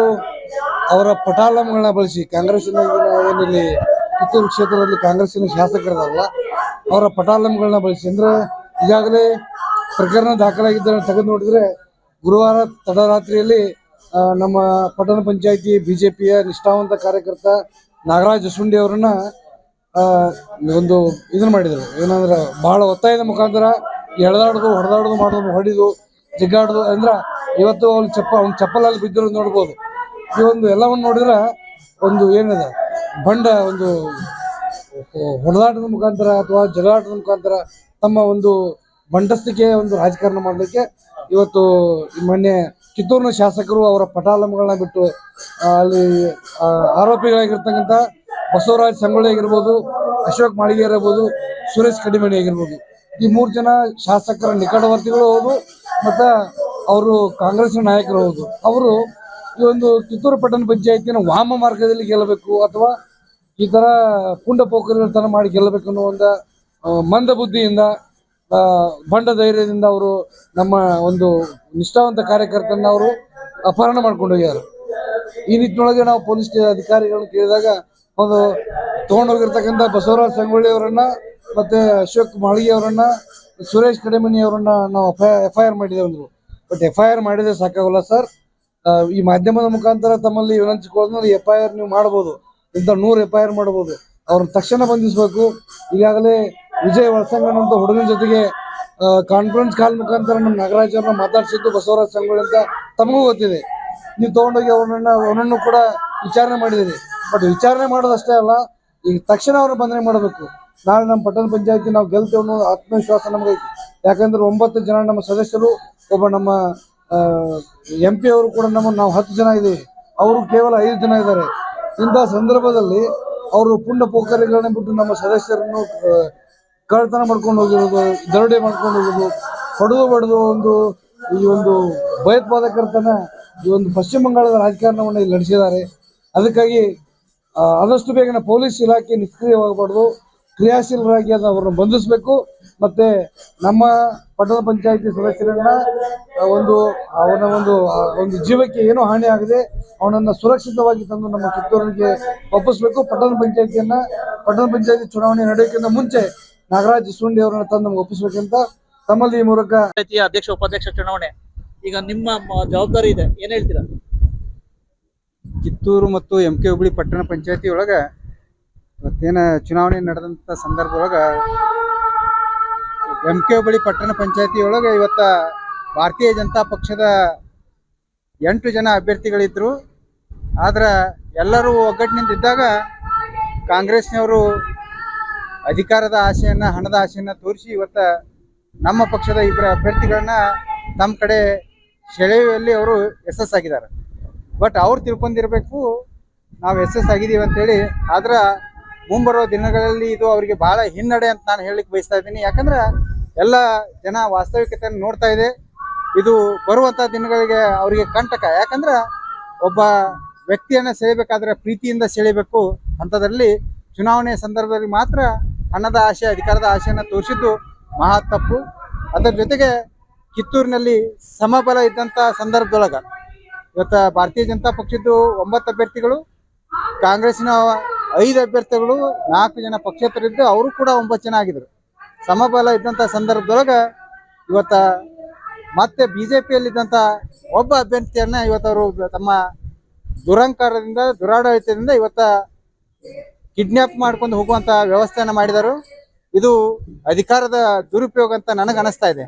ಅವರ ಪಟಾಲಂಗಳನ್ನ ಬಳಸಿ ಕಾಂಗ್ರೆಸ್ಸಿನ ಏನಿಲ್ಲಿ ಕಿತ್ತೂರು ಕ್ಷೇತ್ರದಲ್ಲಿ ಕಾಂಗ್ರೆಸ್ಸಿನ ಶಾಸಕರಲ್ಲ ಅವರ ಪಟಾಲಂಗಳನ್ನ ಬಳಸಿ. ಅಂದ್ರೆ ಈಗಾಗಲೇ ಪ್ರಕರಣ ದಾಖಲಾಗಿದ್ದನ್ನು ತೆಗೆದು ನೋಡಿದ್ರೆ ಗುರುವಾರ ತಡರಾತ್ರಿಯಲ್ಲಿ ನಮ್ಮ ಪಟ್ಟಣ ಪಂಚಾಯಿತಿ ಬಿ ಜೆ ಪಿಯ ನಿಷ್ಠಾವಂತ ಕಾರ್ಯಕರ್ತ ನಾಗರಾಜ್ ಸುಂಡಿ ಅವರನ್ನ ಒಂದು ಇದನ್ನ ಮಾಡಿದರು. ಏನಂದ್ರೆ ಬಹಳ ಒತ್ತಾಯದ ಮುಖಾಂತರ ಎಳೆದಾಡೋದು, ಹೊಡೆದಾಡೋದು, ಮಾಡೋದು, ಹೊಡಿದು, ಜಿಗ್ಗಾಡೋದು. ಅಂದ್ರ ಇವತ್ತು ಅವ್ನ ಚಪ್ಪ ಅವ್ನ ಚಪ್ಪಲಲ್ಲಿ ಬಿದ್ದಿರೋ ನೋಡ್ಬೋದು. ಈ ಒಂದು ಎಲ್ಲವನ್ನು ನೋಡಿದ್ರೆ ಒಂದು ಏನಿದೆ? ಬಂಡ ಒಂದು ಹೊಡೆದಾಟದ ಮುಖಾಂತರ ಅಥವಾ ಜಗಳಾಟದ ಮುಖಾಂತರ ತಮ್ಮ ಒಂದು ಬಂಡಸ್ತಿಕೆ ಒಂದು ರಾಜಕಾರಣ ಮಾಡಲಿಕ್ಕೆ ಇವತ್ತು ಮೊನ್ನೆ ಕಿತ್ತೂರಿನ ಶಾಸಕರು ಅವರ ಪಟಾಲಮ್ಗಳನ್ನ ಬಿಟ್ಟು ಅಲ್ಲಿ ಆರೋಪಿಗಳಾಗಿರ್ತಕ್ಕಂಥ ಬಸವರಾಜ್ ಸಂಗೊಳ್ಳಿ ಆಗಿರ್ಬೋದು, ಅಶೋಕ್ ಮಾಳಿಗೆ ಇರಬಹುದು ಸುರೇಶ್ ಕಡಿಮಣಿ ಆಗಿರ್ಬೋದು. ಈ ಮೂರು ಜನ ಶಾಸಕರ ನಿಕಟವರ್ತಿಗಳು ಹೌದು, ಮತ್ತು ಅವರು ಕಾಂಗ್ರೆಸ್ ನಾಯಕರು ಹೌದು. ಅವರು ಈ ಒಂದು ಕಿತ್ತೂರು ಪಟ್ಟಣ ಪಂಚಾಯತಿನ ವಾಮ ಮಾರ್ಗದಲ್ಲಿ ಗೆಲ್ಲಬೇಕು ಅಥವಾ ಈ ತರ ಪುಂಡ ಪೋಖರಿತನ ಮಾಡಿ ಗೆಲ್ಲಬೇಕು ಅನ್ನೋ ಒಂದು ಮಂದ ಬುದ್ಧಿಯಿಂದ ಬಂಡ ಧೈರ್ಯದಿಂದ ಅವರು ನಮ್ಮ ಒಂದು ನಿಷ್ಠಾವಂತ ಕಾರ್ಯಕರ್ತರನ್ನ ಅವರು ಅಪಹರಣ ಮಾಡ್ಕೊಂಡು ಹೋಗ್ಯಾರ. ಈ ನಿಟ್ಟಿನೊಳಗೆ ನಾವು ಪೊಲೀಸ್ ಅಧಿಕಾರಿಗಳನ್ನ ಕೇಳಿದಾಗ ಒಂದು ತಗೊಂಡೋಗಿರ್ತಕ್ಕಂಥ ಬಸವರಾಜ್ ಸಂಗೊಳ್ಳಿ ಅವರನ್ನ ಮತ್ತೆ ಅಶೋಕ್ ಮಾಳಿಗೆ ಅವರನ್ನ, ಸುರೇಶ್ ಕಡೆಮನಿ ಅವರನ್ನ ನಾವು F I R but F I R ಮಾಡಿದ್ರೆ ಸಾಕಾಗಲ್ಲ ಸರ್ ಈ ಮಾಧ್ಯಮದ ಮುಖಾಂತರ ತಮ್ಮಲ್ಲಿ ವಿನಂತಿಸಿಕೊಳ್ಳೋದು ಎಫ್ ಐ ಆರ್ ನೀವು ಮಾಡ್ಬೋದು. ಇಂಥ ನೂರು ಎಫ್ ಐ ಆರ್ ಮಾಡ್ಬೋದು. ಅವ್ರನ್ನ ತಕ್ಷಣ ಬಂಧಿಸಬೇಕು. ಈಗಾಗಲೇ ವಿಜಯ್ ವಳಸಂಗನ್ ಅಂತ ಹುಡುಗನ ಜೊತೆಗೆ ಕಾನ್ಫರೆನ್ಸ್ ಕಾಲ್ ಮುಖಾಂತರ ನಮ್ಮ ನಾಗರಾಜ್ ಅವ್ರನ್ನ ಮಾತಾಡ್ಸಿದ್ದು ಬಸವರಾಜ್ ಸಂಗೊಳ್ಳಿ ಅಂತ ತಮಗೂ ಗೊತ್ತಿದೆ. ನೀವು ತಗೊಂಡೋಗಿ ಅವ್ರನ್ನ, ಅವನನ್ನು ಕೂಡ ವಿಚಾರಣೆ ಮಾಡಿದಿರಿ ಬಟ್ ವಿಚಾರಣೆ ಮಾಡೋದಷ್ಟೇ ಅಲ್ಲ, ಈಗ ತಕ್ಷಣ ಅವ್ರನ್ನ ಬಂಧನೆ ಮಾಡಬೇಕು. ನಾಳೆ ನಮ್ಮ ಪಟ್ಟಣ ಪಂಚಾಯತಿ ನಾವು ಗೆಲ್ತೇವೆ ಅನ್ನೋ ಆತ್ಮವಿಶ್ವಾಸ ನಮಗೈತಿ. ಯಾಕಂದ್ರೆ ಒಂಬತ್ತು ಜನ ನಮ್ಮ ಸದಸ್ಯರು ಒಬ್ಬ ನಮ್ಮ ಎಂ ಪಿ ಅವರು ಕೂಡ ನಮ್ಮ ನಾವು ಹತ್ತು ಜನ ಇದ್ದೀವಿ. ಅವರು ಕೇವಲ ಐದು ಜನ ಇದ್ದಾರೆ. ಇಂಥ ಸಂದರ್ಭದಲ್ಲಿ ಅವರು ಪುಂಡ ಪೋಖರಿಗಳನ್ನ ಬಿಟ್ಟು ನಮ್ಮ ಸದಸ್ಯರನ್ನು ಕಳ್ತನ ಮಾಡ್ಕೊಂಡು ಹೋಗಿರೋದು, ದರೋಡೆ ಮಾಡ್ಕೊಂಡು ಹೋಗಿರೋದು ಹೊಡೆದು ಬಡದು ಒಂದು ಈ ಒಂದು ಭಯೋತ್ಪಾದಕರ್ತನ ಈ ಒಂದು ಪಶ್ಚಿಮ ಬಂಗಾಳದ ರಾಜಕಾರಣವನ್ನು ಇಲ್ಲಿ ನಡೆಸಿದ್ದಾರೆ. ಅದಕ್ಕಾಗಿ ಆದಷ್ಟು ಬೇಗನೆ ಪೊಲೀಸ್ ಇಲಾಖೆ ನಿಷ್ಕ್ರಿಯವಾಗಬಾರ್ದು. ಕ್ರಿಯಾಶೀಲರಾಗಿ ಅದು ಅವರನ್ನು ಬಂಧಿಸಬೇಕು. ಮತ್ತೆ ನಮ್ಮ ಪಟ್ಟಣ ಪಂಚಾಯತಿ ಸದಸ್ಯರನ್ನ ಒಂದು ಅವನ ಒಂದು ಒಂದು ಜೀವಕ್ಕೆ ಏನೂ ಹಾನಿ ಆಗದೆ ಅವನನ್ನ ಸುರಕ್ಷಿತವಾಗಿ ತಂದು ನಮ್ಮ ಕಿತ್ತೂರಿಗೆ ಒಪ್ಪಿಸ್ಬೇಕು. ಪಟ್ಟಣ ಪಂಚಾಯತಿಯನ್ನ ಪಟ್ಟಣ ಪಂಚಾಯತಿ ಚುನಾವಣೆ ನಡೆಯೋಕ್ಕಿಂತ ಮುಂಚೆ ನಾಗರಾಜ್ ಸುಂಡಿ ಅವರನ್ನ ತಂದು ನಮ್ಗೆ ಒಪ್ಪಿಸ್ಬೇಕಂತ ತಮ್ಮಲ್ಲಿ ಈ ಮೂಲಕ ಪಂಚಾಯತಿಯ ಅಧ್ಯಕ್ಷ ಉಪಾಧ್ಯಕ್ಷ ಚುನಾವಣೆ. ಈಗ ನಿಮ್ಮ ಮ- ಜವಾಬ್ದಾರಿ ಇದೆ. ಏನ್ ಹೇಳ್ತೀರಾ? ಕಿತ್ತೂರು ಮತ್ತು ಎಂ ಕೆ ಹುಬ್ಳಿ ಪಟ್ಟಣ ಪಂಚಾಯತಿ ಒಳಗ ಇವತ್ತೇನ ಚುನಾವಣೆ ನಡೆದಂತ ಸಂದರ್ಭದೊಳಗ ಎಂ ಕೆ ಹೋಬಳಿ ಪಟ್ಟಣ ಪಂಚಾಯತಿ ಒಳಗ ಇವತ್ತ ಭಾರತೀಯ ಜನತಾ ಪಕ್ಷದ ಎಂಟು ಜನ ಅಭ್ಯರ್ಥಿಗಳಿದ್ರು. ಆದ್ರ ಎಲ್ಲರೂ ಒಗ್ಗಟ್ಟಿನಿಂದ ಇದ್ದಾಗ ಕಾಂಗ್ರೆಸ್ನವರು ಅಧಿಕಾರದ ಆಸೆಯನ್ನ, ಹಣದ ಆಸೆಯನ್ನ ತೋರಿಸಿ ಇವತ್ತ ನಮ್ಮ ಪಕ್ಷದ ಇಬ್ಬರ ಅಭ್ಯರ್ಥಿಗಳನ್ನ ತಮ್ಮ ಕಡೆ ಸೆಳೆಯುವಲ್ಲಿ ಅವರು ಯಶಸ್ಸಾಗಿದ್ದಾರೆ ಬಟ್ ಅವ್ರು ತಿಳ್ಕೊಂಡಿರ್ಬೇಕು, ನಾವು ಆಗಿದ್ದೀವಿ ಅಂತೇಳಿ. ಆದ್ರೆ ಮುಂಬರೋ ದಿನಗಳಲ್ಲಿ ಇದು ಅವರಿಗೆ ಬಹಳ ಹಿನ್ನಡೆ ಅಂತ ನಾನು ಹೇಳಲಿಕ್ಕೆ ಬಯಸ್ತಾ ಇದ್ದೀನಿ. ಯಾಕಂದ್ರೆ ಎಲ್ಲ ಜನ ವಾಸ್ತವಿಕತೆಯನ್ನು ನೋಡ್ತಾ ಇದೆ. ಇದು ಬರುವಂತ ದಿನಗಳಿಗೆ ಅವರಿಗೆ ಕಂಟಕ. ಯಾಕಂದ್ರೆ ಒಬ್ಬ ವ್ಯಕ್ತಿಯನ್ನ ಸೆಳಿಬೇಕಾದ್ರೆ ಪ್ರೀತಿಯಿಂದ ಸೆಳಿಬೇಕು ಅಂಥದ್ರಲ್ಲಿ ಚುನಾವಣೆ ಸಂದರ್ಭದಲ್ಲಿ ಮಾತ್ರ ಹಣದ ಆಶೆ ಅಧಿಕಾರದ ಆಶೆಯನ್ನು ತೋರಿಸಿದ್ದು ಮಹಾ ತಪ್ಪು. ಅದರ ಜೊತೆಗೆ ಕಿತ್ತೂರಿನಲ್ಲಿ ಸಮಬಲ ಇದ್ದಂಥ ಸಂದರ್ಭದೊಳಗ ಇವತ್ತ ಭಾರತೀಯ ಜನತಾ ಪಕ್ಷದ್ದು ಒಂಬತ್ತು ಅಭ್ಯರ್ಥಿಗಳು, ಕಾಂಗ್ರೆಸ್ಸಿನ ಐದು ಅಭ್ಯರ್ಥಿಗಳು ನಾಲ್ಕು ಜನ ಪಕ್ಷೇತರಿದ್ದು ಅವರು ಕೂಡ ಒಂಬತ್ತು ಜನ ಆಗಿದ್ರು ಸಮಬಲ ಇದ್ದಂಥ ಸಂದರ್ಭದೊಳಗ ಇವತ್ತ ಮತ್ತೆ ಬಿಜೆಪಿಯಲ್ಲಿದ್ದಂಥ ಒಬ್ಬ ಅಭ್ಯರ್ಥಿಯನ್ನ ಇವತ್ತು ಅವರು ತಮ್ಮ ದುರಂಕಾರದಿಂದ, ದುರಾಡಳಿತದಿಂದ ಇವತ್ತ ಕಿಡ್ನಾಪ್ ಮಾಡ್ಕೊಂಡು ಹೋಗುವಂತ ವ್ಯವಸ್ಥೆಯನ್ನು ಮಾಡಿದರು. ಇದು ಅಧಿಕಾರದ ದುರುಪಯೋಗ ಅಂತ ನನಗೆ ಅನಿಸ್ತಾ ಇದೆ.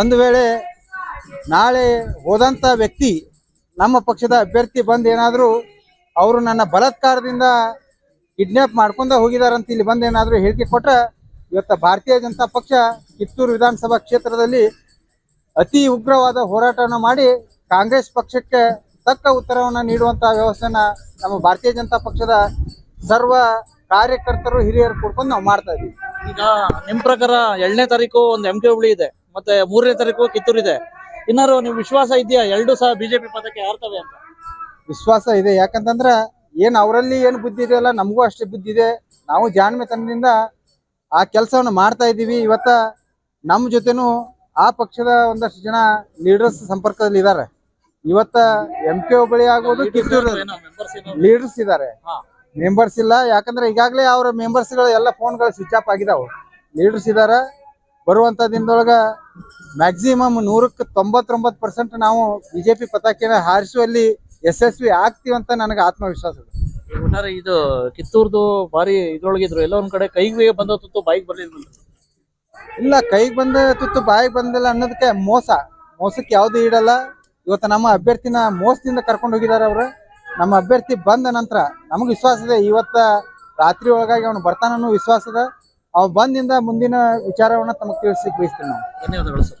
ಒಂದು ವೇಳೆ ನಾಳೆ ಹೋದಂಥ ವ್ಯಕ್ತಿ ನಮ್ಮ ಪಕ್ಷದ ಅಭ್ಯರ್ಥಿ ಬಂದು ಏನಾದರೂ ಅವರು ನನ್ನ ಬಲತ್ಕಾರದಿಂದ ಕಿಡ್ನಾಪ್ ಮಾಡ್ಕೊಂಡ ಹೋಗಿದಾರಂತ ಇಲ್ಲಿ ಬಂದು ಏನಾದರೂ ಹೇಳಿಕೆ ಕೊಟ್ರೆ ಇವತ್ತ ಭಾರತೀಯ ಜನತಾ ಪಕ್ಷ ಕಿತ್ತೂರು ವಿಧಾನಸಭಾ ಕ್ಷೇತ್ರದಲ್ಲಿ ಅತಿ ಉಗ್ರವಾದ ಹೋರಾಟವನ್ನು ಮಾಡಿ ಕಾಂಗ್ರೆಸ್ ಪಕ್ಷಕ್ಕೆ ತಕ್ಕ ಉತ್ತರವನ್ನು ನೀಡುವಂತಹ ವ್ಯವಸ್ಥೆನ ನಮ್ಮ ಭಾರತೀಯ ಜನತಾ ಪಕ್ಷದ ಸರ್ವ ಕಾರ್ಯಕರ್ತರು ಹಿರಿಯರು ಕೂಡ್ಕೊಂಡು ನಾವು ಮಾಡ್ತಾ ಇದ್ದೀವಿ ಈಗ ನಿಮ್ ಪ್ರಕಾರ ಎರಡನೇ ತಾರೀಕು ಒಂದು ಎಂ ಕೆ ಹುಬ್ಳಿ ಇದೆ, ಮತ್ತೆ ಮೂರನೇ ತಾರೀಕು ಕಿತ್ತೂರು ಇದೆ. ಇನ್ನಾರು ನೀವು ವಿಶ್ವಾಸ ಇದೆಯಾ? ಎರಡು ಸಹ ಬಿಜೆಪಿ ಪದಕ್ಕೆ ಹಾರ್ತವೆ ಅಂತ. ವಿಶ್ವಾಸ ಇದೆ. ಯಾಕಂತಂದ್ರೆ ಏನ್ ಅವರಲ್ಲಿ ಏನು ಬುದ್ಧಿ ಇದೆಯಲ್ಲ ನಮಗೂ ಅಷ್ಟೇ ಬುದ್ಧಿ ಇದೆ. ನಾವು ಜಾಣ್ಮೆತನದಿಂದ ಆ ಕೆಲಸವನ್ನು ಮಾಡ್ತಾ ಇದ್ದೀವಿ. ಇವತ್ತ ನಮ್ಮ ಜೊತೆನೂ ಆ ಪಕ್ಷದ ಒಂದಷ್ಟು ಜನ ಲೀಡರ್ಸ್ ಸಂಪರ್ಕದಲ್ಲಿ ಇದ್ದಾರೆ ಇವತ್ತ ಎಂ ಕೆ ಹುಬ್ಬಳ್ಳಿ ಆಗೋದು ಕಿತ್ತೂರು ಲೀಡರ್ಸ್ ಇದ್ದಾರೆ. ಮೆಂಬರ್ಸ್ ಇಲ್ಲ. ಯಾಕಂದ್ರೆ ಈಗಾಗಲೇ ಅವರ ಮೆಂಬರ್ಸ್ಗಳು ಎಲ್ಲ ಫೋನ್ಗಳು ಸ್ವಿಚ್ ಆಫ್ ಆಗಿದಾವೆ. ಲೀಡರ್ಸ್ ಇದ್ದಾರೆ ಬರುವಂತ ದಿನದೊಳಗ ಮ್ಯಾಕ್ಸಿಮಮ್ ನೂರಕ್ಕೆ ತೊಂಬತ್ತೊಂಬತ್ತು ಪರ್ಸೆಂಟ್ ನಾವು ಬಿಜೆಪಿ ಪತಾಕೆನ ಹಾರಿಸುವಲ್ಲಿ ಯಶಸ್ವಿ ಆಗ್ತೀವಿ ಅಂತ ನನಗೆ ಆತ್ಮವಿಶ್ವಾಸ ಇದೆ. ಒಟ್ಟಾರೆ ಇದು ಕಿತ್ತೂರ್ದು ಬಾರಿ ಇದ್ರೊಳಗಿದ್ರು. ಎಲ್ಲ ಒಂದ್ ಕಡೆ ಕೈಗೆ ಬಂದ ತುತ್ತು ಬಾಯಿಗೆ ಬರ್ಲಿಲ್ಲ ಇಲ್ಲ ಕೈಗೆ ಬಂದ ತುತ್ತು ಬಾಯಿಗೆ ಬಂದಿಲ್ಲ ಅನ್ನೋದಕ್ಕೆ ಮೋಸ. ಮೋಸಕ್ಕೆ ಯಾವ್ದು ಇಡಲ್ಲ ಇವತ್ತು ನಮ್ಮ ಅಭ್ಯರ್ಥಿನ ಮೋಸದಿಂದ ಕರ್ಕೊಂಡು ಹೋಗಿದ್ದಾರೆ ಅವರು. ನಮ್ಮ ಅಭ್ಯರ್ಥಿ ಬಂದ ನಂತರ ನಮಗೆ ವಿಶ್ವಾಸ ಇದೆ. ಇವತ್ತ ರಾತ್ರಿ ಒಳಗಾಗಿ ಅವನು ಬರ್ತಾನನ್ನೋ ವಿಶ್ವಾಸ ಇದೆ. ಅವ ಬಂದಿಂದ ಮುಂದಿನ ವಿಚಾರವನ್ನ ತಮಗೆ ತಿಳಿಸಿ ಬಯಸ್ತೀವಿ ನಾವು ಧನ್ಯವಾದಗಳು ಸರ್.